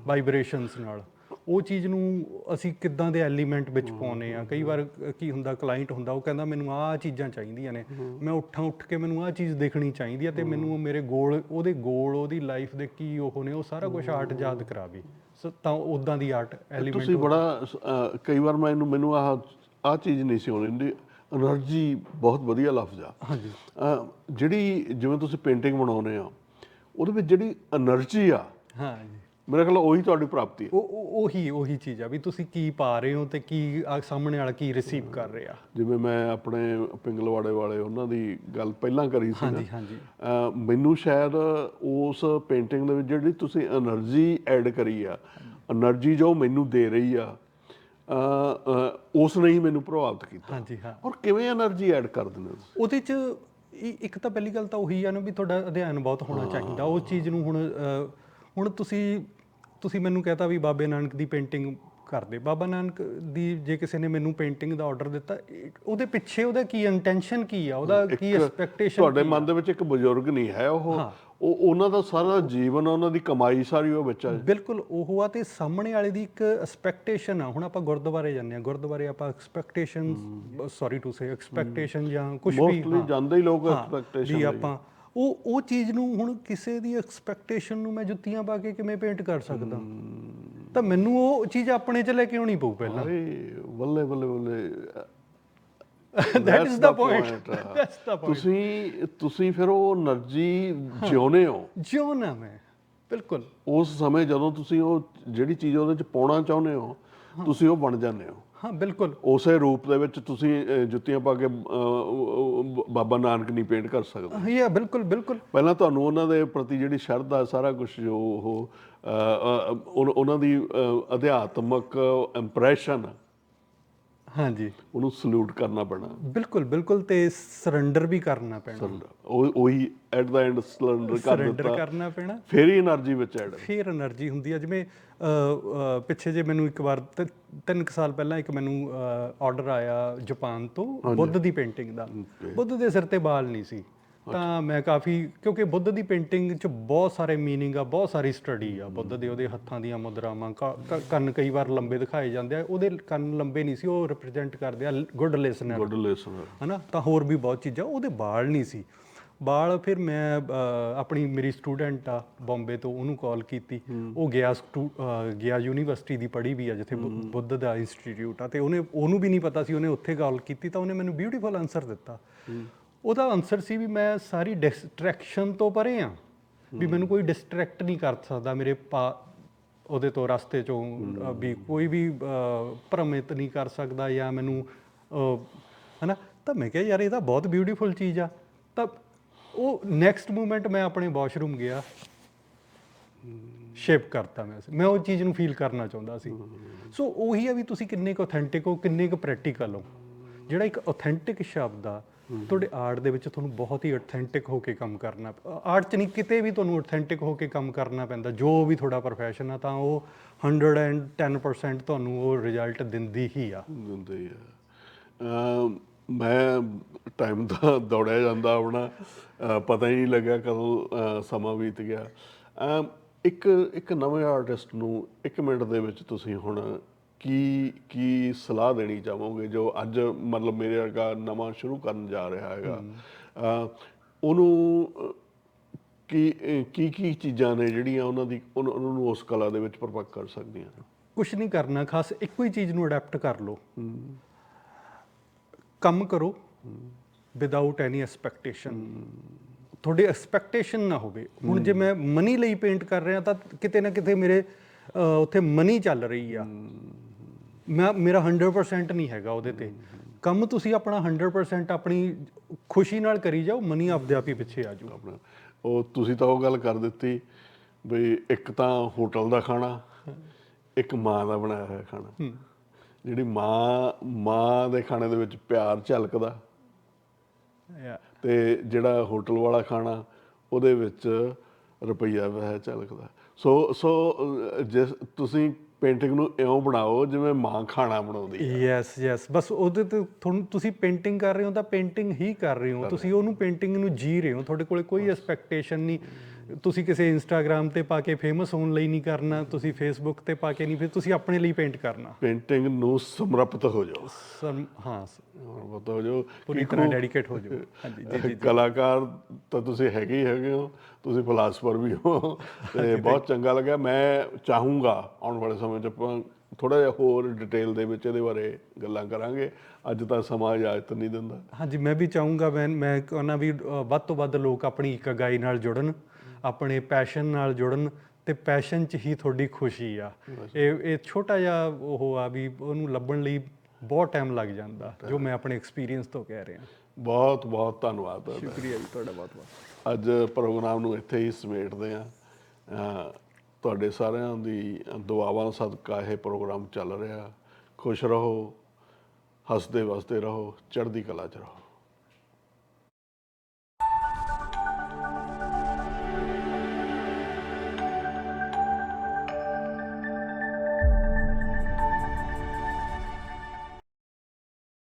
ਵਾਈਬ੍ਰੇਸ਼ਨਸ ਨਾਲ। ਉਹ ਚੀਜ਼ ਨੂੰ ਅਸੀਂ ਕਿੱਦਾਂ ਦੇ ਐਲੀਮੈਂਟ ਵਿੱਚ ਪਾਉਨੇ ਆ ਕਈ ਵਾਰ ਕੀ ਹੁੰਦਾ ਕਲਾਇੰਟ ਹੁੰਦਾ ਉਹ ਕਹਿੰਦਾ ਮੈਨੂੰ ਆਹ ਚੀਜ਼ਾਂ ਚਾਹੀਦੀਆਂ ਨੇ। ਮੈਂ ਉੱਠਾਂ ਉੱਠ ਕੇ ਮੈਨੂੰ ਆਹ ਚੀਜ਼ ਦੇਖਣੀ ਚਾਹੀਦੀ ਆ ਤੇ ਮੈਨੂੰ ਉਹ ਮੇਰੇ ਗੋਲ ਉਹਦੇ ਗੋਲ ਉਹਦੀ ਲਾਈਫ ਦੇ ਕੀ ਉਹ ਨੇ ਉਹ ਸਾਰਾ ਕੁਝ ਆਰਟ ਯਾਦ ਕਰਾਵੇ। ਸੋ ਤਾਂ ਉਦਾਂ ਦੀ ਆਰਟ ਐਲੀਮੈਂਟ ਤੁਸੀਂ ਬੜਾ ਕਈ ਵਾਰ ਮੈਂ ਇਹਨੂੰ ਮੈਨੂੰ ਆਹ ਆਹ ਚੀਜ਼ ਨਹੀਂ ਸੀ ਹੋਣੀ એનર્ਜੀ ਬਹੁਤ ਵਧੀਆ ਲਫ਼ਜ਼ ਆ। ਹਾਂਜੀ। ਜਿਹੜੀ ਜਿਵੇਂ ਤੁਸੀਂ ਪੇਂਟਿੰਗ ਬਣਾਉਨੇ ਆ ਉਹਦੇ ਵਿੱਚ ਜਿਹੜੀ એનર્ਜੀ ਆ ਹਾਂਜੀ। ਮੇਰੇ ਖਿਆਲ ਉਹੀ ਤੁਹਾਡੀ ਪ੍ਰਾਪਤੀ ਹੈ। ਉਹ ਉਹੀ ਉਹੀ ਚੀਜ਼ ਆ ਵੀ ਤੁਸੀਂ ਕੀ ਪਾ ਰਹੇ ਹੋ ਤੇ ਕੀ ਸਾਹਮਣੇ ਵਾਲਾ ਕੀ ਰਿਸੀਵ ਕਰ ਰਿਹਾ। ਜਿਵੇਂ ਮੈਂ ਆਪਣੇ ਪਿੰਗਲਵਾੜੇ ਵਾਲੇ ਉਹਨਾਂ ਦੀ ਗੱਲ ਪਹਿਲਾਂ ਕਰੀ ਸੀ ਹਾਂਜੀ ਹਾਂਜੀ। ਮੈਨੂੰ ਸ਼ਾਇਦ ਉਸ ਪੇਂਟਿੰਗ ਦੇ ਵਿੱਚ ਜਿਹੜੀ ਤੁਸੀਂ એનર્ਜੀ ਐਡ ਕਰੀ ਆ એનર્ਜੀ ਜੋ ਮੈਨੂੰ ਦੇ ਰਹੀ ਆ ਅਹ, ਉਸ ਨੇ ਹੀ ਮੈਨੂੰ ਪ੍ਰਭਾਵਿਤ ਕੀਤਾ। ਹਾਂਜੀ ਹਾਂ। ਔਰ ਕਿਵੇਂ એનર્ਜੀ ਐਡ ਕਰ ਦਿੰਦੇ ਹੋ ਉਹਦੇ ਚ ਇੱਕ ਤਾਂ ਪਹਿਲੀ ਗੱਲ ਤਾਂ ਉਹੀ ਆ ਨਾ ਵੀ ਤੁਹਾਡਾ ਅਧਿਐਨ ਬਹੁਤ ਹੋਣਾ ਚਾਹੀਦਾ। ਉਸ ਚੀਜ਼ ਨੂੰ ਹੁਣ ਹੁਣ ਤੁਸੀਂ ਤੁਸੀਂ ਮੈਨੂੰ ਕਹਤਾ ਵੀ ਬਾਬੇ ਨਾਨਕ ਦੀ ਪੇਂਟਿੰਗ ਕਰਦੇ ਬਾਬਾ ਨਾਨਕ ਦੀ ਜੇ ਕਿਸੇ ਨੇ ਮੈਨੂੰ ਪੇਂਟਿੰਗ ਦਾ ਆਰਡਰ ਦਿੱਤਾ ਉਹਦੇ ਪਿੱਛੇ ਉਹਦਾ ਕੀ ਇੰਟੈਂਸ਼ਨ ਕੀ ਆ? ਉਹਦਾ ਕੀ ਐਕਸਪੈਕਟੇਸ਼ਨ ਤੁਹਾਡੇ ਮਨ ਦੇ ਵਿੱਚ ਇੱਕ ਬਜ਼ੁਰਗ ਨਹੀਂ ਹੈ ਉਹ। ਉਹ ਉਹਨਾਂ ਦਾ ਸਾਰਾ ਜੀਵਨ ਉਹਨਾਂ ਦੀ ਕਮਾਈ ਸਾਰੀ ਉਹ ਬੱਚਾ ਬਿਲਕੁਲ ਉਹ ਆ ਤੇ ਸਾਹਮਣੇ ਵਾਲੇ ਦੀ ਇੱਕ ਐਕਸਪੈਕਟੇਸ਼ਨ ਆ। ਹੁਣ ਆਪਾਂ ਗੁਰਦੁਆਰੇ ਜਾਂਦੇ ਆ ਗੁਰਦੁਆਰੇ ਆਪਾਂ expectation sorry to say expectation ਜਾਂ ਕੁਝ ਵੀ ਮੋਸਟਲੀ। ਜਾਂਦੇ ਹੀ ਲੋਕ ਐਕਸਪੈਕਟੇਸ਼ਨ ਵੀ ਆਪਾਂ ਉਹ ਉਹ ਚੀਜ਼ ਨੂੰ ਹੁਣ ਕਿਸੇ ਦੀ ਐਕਸਪੈਕਟੇਸ਼ਨ ਨੂੰ ਮੈਂ ਜੁੱਤੀਆਂ ਪਾ ਕੇ ਕਿਵੇਂ ਪੇਂਟ ਕਰ ਸਕਦਾ? ਤਾਂ ਮੈਨੂੰ ਉਹ ਚੀਜ਼ ਆਪਣੇ ਚ ਲੈ ਕੇ ਆਉਣੀ ਪਊ ਪਹਿਲਾਂ। ਅਰੇ ਬੱਲੇ ਬੱਲੇ ਬੱਲੇ। That is the point that's the point ਤੁਸੀਂ ਤੁਸੀਂ ਫਿਰ ਉਹ એનર્ਜੀ ਜਿਉਨੇ ਹੋ। ਜਿਉਣਾ ਮੈਂ ਬਿਲਕੁਲ। ਉਸ ਸਮੇਂ ਜਦੋਂ ਤੁਸੀਂ ਉਹ ਜਿਹੜੀ ਚੀਜ਼ ਉਹਦੇ ਚ ਪਾਉਣਾ ਚਾਹੁੰਦੇ ਹੋ। ਤੁਸੀਂ ਉਹ ਬਣ ਜਾਂਦੇ ਹੋ। ਹਾਂ ਬਿਲਕੁਲ। ਉਸੇ ਰੂਪ ਦੇ ਵਿੱਚ ਤੁਸੀਂ ਜੁੱਤੀਆਂ ਪਾ ਕੇ ਬਾਬਾ ਨਾਨਕ ਨਹੀਂ ਪੇਂਟ ਕਰ ਸਕਦੇ। ਇਹ ਬਿਲਕੁਲ ਬਿਲਕੁਲ। ਪਹਿਲਾਂ ਤੁਹਾਨੂੰ ਉਹਨਾਂ ਦੇ ਪ੍ਰਤੀ ਜਿਹੜੀ ਸ਼ਰਧਾ ਸਾਰਾ ਕੁਝ ਜੋ ਉਹ ਉਹਨਾਂ ਦੀ ਅਧਿਆਤਮਕ ਇੰਪ੍ਰੈਸ਼ਨ ਹਾਂਜੀ। ਉਹਨੂੰ ਸਲੂਟ ਕਰਨਾ ਪੈਣਾ। ਬਿਲਕੁਲ ਬਿਲਕੁਲ ਤੇ ਸਰੈਂਡਰ ਵੀ ਕਰਨਾ ਪੈਣਾ। ਉਹ ਉਹੀ ਐਟ ਦਾ ਐਂਡ ਸਿਲੰਡਰ ਕਰ ਸਰੈਂਡਰ ਕਰਨਾ ਪੈਣਾ। ਫੇਰ ਹੀ એનર્ਜੀ ਵਿੱਚ ਐਡ ਫਿਰ એનર્ਜੀ ਹੁੰਦੀ ਆ। ਜਿਵੇਂ ਪਿੱਛੇ ਜੇ ਮੈਨੂੰ ਇੱਕ ਵਾਰ ਤਿੰਨ ਕੁ ਸਾਲ ਪਹਿਲਾਂ ਇੱਕ ਮੈਨੂੰ ਆਰਡਰ ਆਇਆ ਜਾਪਾਨ ਤੋਂ ਬੁੱਧ ਦੀ ਪੇਂਟਿੰਗ ਦਾ। ਬੁੱਧ ਦੇ ਸਿਰ ਤੇ ਵਾਲ ਨਹੀਂ ਸੀ। ਤਾਂ ਮੈਂ ਕਾਫੀ ਕਿਉਂਕਿ ਬੁੱਧ ਦੀ ਪੇਂਟਿੰਗ 'ਚ ਬਹੁਤ ਸਾਰੇ मीनिंग ਆ ਬਹੁਤ ਸਾਰੀ ਸਟੱਡੀ ਆ ਬੁੱਧ ਦੇ ਉਹਦੇ ਹੱਥਾਂ ਦੀਆਂ ਮੁਦਰਾਵਾਂ ਕ- ਕ- ਕੰਨ ਕਈ ਵਾਰ ਲੰਬੇ ਦਿਖਾਏ ਜਾਂਦੇ ਆ ਉਹਦੇ ਕੰਨ ਲੰਬੇ ਨਹੀਂ ਸੀ ਉਹ ਰਿਪਰੈਜ਼ੈਂਟ ਕਰਦੇ ਆ ਗੁੱਡ ਲਿਸਨਰ ਗੁੱਡ ਲਿਸਨਰ ਹਨਾ ਤਾਂ ਹੋਰ ਵੀ ਬਹੁਤ ਚੀਜ਼ਾਂ ਉਹਦੇ ਬਾਲ ਨਹੀਂ ਸੀ ਬਾਲ ਫਿਰ ਮੈਂ ਅ, ਆਪਣੀ ਮੇਰੀ ਸਟੂਡੈਂਟ ਆ ਬੰਬੇ ਤੋਂ ਉਹਨੂੰ ਕਾਲ ਕੀਤੀ ਉਹ ਗਿਆ ਸਟੂ- ਅ, ਗਿਆ ਯੂਨੀਵਰਸਿਟੀ ਦੀ ਪੜ੍ਹੀ ਵੀ ਆ ਜਿੱਥੇ ਬੁ- ਬੁੱਧ ਦਾ ਇੰਸਟੀਚਿਊਟ ਆ ਤੇ ਉਹਨੇ ਉਹਨੂੰ ਵੀ ਨਹੀਂ ਪਤਾ ਸੀ ਉਹਨੇ ਉੱਥੇ ਕਾਲ ਕੀਤੀ ਤਾਂ ਉਹਨੇ ਮੈਨੂੰ ਬਿਊਟੀਫੁਲ ਆਨਸਰ ਦਿੱਤਾ ਉਹਦਾ ਆਨਸਰ ਸੀ ਵੀ ਮੈਂ ਸਾਰੀ ਡਿਸਟਰੈਕਸ਼ਨ ਤੋਂ ਪਰੇ ਆ। ਵੀ ਮੈਨੂੰ ਕੋਈ ਡਿਸਟਰੈਕਟ ਨਹੀਂ ਕਰ ਸਕਦਾ ਮੇਰੇ ਪਾ ਉਹਦੇ ਤੋਂ ਰਸਤੇ ਚੋਂ ਵੀ ਕੋਈ ਵੀ ਭ੍ਰਮਿਤ ਨਹੀਂ ਕਰ ਸਕਦਾ ਜਾਂ ਮੈਨੂੰ ਹਨਾ? ਤਾਂ ਮੈਂ ਕਿਹਾ ਯਾਰ ਇਹ ਤਾਂ ਬਹੁਤ ਬਿਊਟੀਫੁਲ ਚੀਜ਼ ਆ। ਤਾਂ ਉਹ ਨੈਕਸਟ ਮੂਮੈਂਟ ਮੈਂ ਆਪਣੇ ਵਾਸ਼ਰੂਮ ਗਿਆ। ਸ਼ੇਪ ਕਰਤਾ ਮੈਂ ਮੈਂ ਉਹ ਚੀਜ਼ ਨੂੰ ਫੀਲ ਕਰਨਾ ਚਾਹੁੰਦਾ ਸੀ। ਸੋ ਉਹੀ ਆ ਵੀ ਤੁਸੀਂ ਕਿੰਨੇ ਕੁ authentic ਹੋ ਕਿੰਨੇ ਕੁ ਪ੍ਰੈਕਟੀਕਲ ਹੋ। ਜਿਹੜਾ ਇੱਕ authentic ਸ਼ਬਦ ਆ ਤੁਹਾਡੇ ਆਰਟ ਦੇ ਵਿੱਚ ਤੁਹਾਨੂੰ ਬਹੁਤ ਹੀ authentic ਹੋ ਕੇ ਕੰਮ ਕਰਨਾ ਆਰਟ 'ਚ ਨਹੀਂ, ਕਿਤੇ ਵੀ ਤੁਹਾਨੂੰ authentic ਹੋ ਕੇ ਕੰਮ ਕਰਨਾ ਪੈਂਦਾ, ਜੋ ਵੀ ਤੁਹਾਡਾ profession ਆ, ਤਾਂ ਉਹ 110% ਤੁਹਾਨੂੰ ਉਹ ਰਿਜ਼ਲਟ ਦਿੰਦੀ ਹੀ ਆ। ਦਿੰਦੇ ਆ। ਮੈਂ ਟਾਈਮ ਦਾ ਦੌੜਿਆ ਜਾਂਦਾ ਆਪਣਾ ਪਤਾ ਹੀ ਨਹੀਂ ਲੱਗਿਆ ਕਦੋਂ ਸਮਾਂ ਬੀਤ ਗਿਆ। ਇੱਕ ਇੱਕ ਨਵੇਂ ਆਰਟਿਸਟ ਨੂੰ ਇੱਕ ਮਿੰਟ ਦੇ ਵਿੱਚ ਤੁਸੀਂ ਹੁਣ ਕੀ ਕੀ ਸਲਾਹ ਦੇਣੀ ਚਾਹੋਗੇ ਜੋ ਅੱਜ ਮਤਲਬ ਮੇਰੇ ਵਰਗਾ ਨਵਾਂ ਸ਼ੁਰੂ ਕਰਨ ਜਾ ਰਿਹਾ ਹੈਗਾ? ਉਹਨੂੰ ਕੀ ਕੀ ਕੀ ਚੀਜ਼ਾਂ ਨੇ ਜਿਹੜੀਆਂ ਉਹਨਾਂ ਦੀ ਉਹਨਾਂ ਨੂੰ ਉਸ ਕਲਾ ਦੇ ਵਿੱਚ ਪ੍ਰਪੱਕ ਕਰ ਸਕਦੀਆਂ? ਕੁਝ ਨਹੀਂ ਕਰਨਾ ਖਾਸ ਇੱਕੋ ਹੀ ਚੀਜ਼ ਨੂੰ ਅਡਾਪਟ ਕਰ ਲਓ। ਕੰਮ ਕਰੋ ਵਿਦਆਊਟ ਐਨੀ ਐਕਸਪੈਕਟੇਸ਼ਨ ਤੁਹਾਡੀ ਐਕਸਪੈਕਟੇਸ਼ਨ ਨਾ ਹੋਵੇ। ਹੁਣ ਜੇ ਮੈਂ ਮਨੀ ਲਈ ਪੇਂਟ ਕਰ ਰਿਹਾ ਤਾਂ ਕਿਤੇ ਨਾ ਕਿਤੇ ਮੇਰੇ ਉੱਥੇ ਮਨੀ ਚੱਲ ਰਹੀ ਆ। ਮੈਂ ਮੇਰਾ 100% ਨਹੀਂ ਹੈਗਾ ਉਹਦੇ ਤੇ। ਕੰਮ ਤੁਸੀਂ ਆਪਣਾ 100% ਆਪਣੀ ਖੁਸ਼ੀ ਨਾਲ ਕਰੀ ਜਾਓ ਮਨੀ ਆਪਦੇ ਆਪ ਹੀ ਪਿੱਛੇ ਆ ਜਾਊ। ਆਪਣਾ। ਉਹ ਤੁਸੀਂ ਤਾਂ ਉਹ ਗੱਲ ਕਰ ਦਿੱਤੀ ਵੀ ਇੱਕ ਤਾਂ ਹੋਟਲ ਦਾ ਖਾਣਾ ਇੱਕ ਮਾਂ ਦਾ ਬਣਾਇਆ ਹੋਇਆ ਖਾਣਾ। ਜਿਹੜੀ ਮਾਂ ਮਾਂ ਦੇ ਖਾਣੇ ਦੇ ਵਿੱਚ ਪਿਆਰ ਝਲਕਦਾ। Yeah. ਤੇ ਜਿਹੜਾ ਹੋਟਲ ਵਾਲਾ ਖਾਣਾ ਉਹਦੇ ਵਿੱਚ ਰੁਪਈਆ ਵਹਿ ਝਲਕਦਾ। ਸੋ ਸੋ ਜਿਸ ਤੁਸੀਂ ਪੇਂਟਿੰਗ ਨੂੰ ਇਉਂ ਬਣਾਓ ਜਿਵੇਂ ਮਾਂ ਖਾਣਾ ਬਣਾਉਂਦੀ ਹੈ। ਯੈਸ ਯੈਸ ਬਸ ਉਹਦੇ ਤੇ ਤੁਹਾਨੂੰ ਤੁਸੀਂ ਪੇਂਟਿੰਗ ਕਰ ਰਹੇ ਹੋ ਤਾਂ ਪੇਂਟਿੰਗ ਹੀ ਕਰ ਰਹੇ ਹੋ। ਤੁਸੀਂ ਉਹਨੂੰ ਪੇਂਟਿੰਗ ਨੂੰ ਜੀ ਰਹੇ ਹੋ। ਤੁਹਾਡੇ ਕੋਲੇ ਕੋਈ ਐਕਸਪੈਕਟੇਸ਼ਨ ਨਹੀਂ। ਤੁਸੀਂ ਕਿਸੇ ਇੰਸਟਾਗ੍ਰam ਤੇ ਪਾ ਕੇ ਫੇਮਸ ਹੋਣ ਲਈ ਨਹੀਂ ਕਰਨਾ ਤੁਸੀਂ ਫੇਸਬੁੱਕ ਤੇ ਪਾ ਕੇ ਨਹੀਂ ਫਿਰ ਤੁਸੀਂ ਆਪਣੇ ਲਈ ਪੇਂਟ ਕਰਨਾ। ਪੇਂਟਿੰਗ ਨੂੰ ਸਮਰਪਿਤ ਹੋ ਜਾਓ। ਸਮ- ਹਾਂ ਸਮਰਪਿਤ ਹੋ ਜਾਓ ਪੂਰੀ ਤਰ੍ਹਾਂ ਡੈਡੀਕੇਟ ਹੋ ਜਾਓ। ਹਾਂਜੀ ਜੀ ਜੀ ਕਲਾਕਾਰ ਤਾਂ ਤੁਸੀਂ ਹੈਗੇ ਹੀ ਹੈਗੇ ਹੋ ਤੁਸੀਂ ਫਿਲਾਸਫਰ ਵੀ ਹੋ। ਤੇ ਬਹੁਤ ਚੰਗਾ ਲੱਗਿਆ। ਮੈਂ ਚਾਹੂੰਗਾ ਆਉਣ ਵਾਲੇ ਸਮੇਂ 'ਚ ਆਪਾਂ ਥੋੜਾ ਜਿਹਾ ਹੋਰ ਡਿਟੇਲ ਦੇ ਵਿੱਚ ਇਹਦੇ ਬਾਰੇ ਗੱਲਾਂ ਕਰਾਂਗੇ। ਅੱਜ ਤਾਂ ਸਮਾਂ ਇਜਾਜ਼ਤ ਨਹੀਂ ਦਿੰਦਾ। ਹਾਂਜੀ ਮੈਂ ਵੀ ਚਾਹੂੰਗਾ ਮੈਂ ਮੈਂ ਕਹਿੰਦਾ ਵੀ ਵੱਧ ਤੋਂ ਵੱਧ ਲੋਕ ਆਪਣੀ ਇਕਾਈ ਨਾਲ ਜੁੜਨ। ਆਪਣੇ ਪੈਸ਼ਨ ਨਾਲ ਜੁੜਨ ਤੇ ਪੈਸ਼ਨ 'ਚ ਹੀ ਤੁਹਾਡੀ ਖੁਸ਼ੀ ਆ। ਇਹ ਇਹ ਛੋਟਾ ਜਿਹਾ ਉਹ ਆ ਵੀ ਉਹਨੂੰ ਲੱਭਣ ਲਈ ਬਹੁਤ ਟਾਈਮ ਲੱਗ ਜਾਂਦਾ ਜੋ ਮੈਂ ਆਪਣੇ ਐਕਸਪੀਰੀਅੰਸ ਤੋਂ ਕਹਿ ਰਿਹਾ। ਬਹੁਤ ਬਹੁਤ ਧੰਨਵਾਦ ਸ਼ੁਕਰੀਆ ਜੀ ਤੁਹਾਡਾ ਬਹੁਤ ਬਹੁਤ। ਅੱਜ ਪ੍ਰੋਗਰਾਮ ਨੂੰ ਇੱਥੇ ਹੀ ਸਮੇਟਦੇ ਆ ਤੁਹਾਡੇ ਸਾਰਿਆਂ ਦੀ ਦੁਆਵਾਂ ਸਦਕਾ ਇਹ ਪ੍ਰੋਗਰਾਮ ਚੱਲ ਰਿਹਾ। ਖੁਸ਼ ਰਹੋ ਹੱਸਦੇ ਵਸਦੇ ਰਹੋ ਚੜ੍ਹਦੀ ਕਲਾ 'ਚ ਰਹੋ।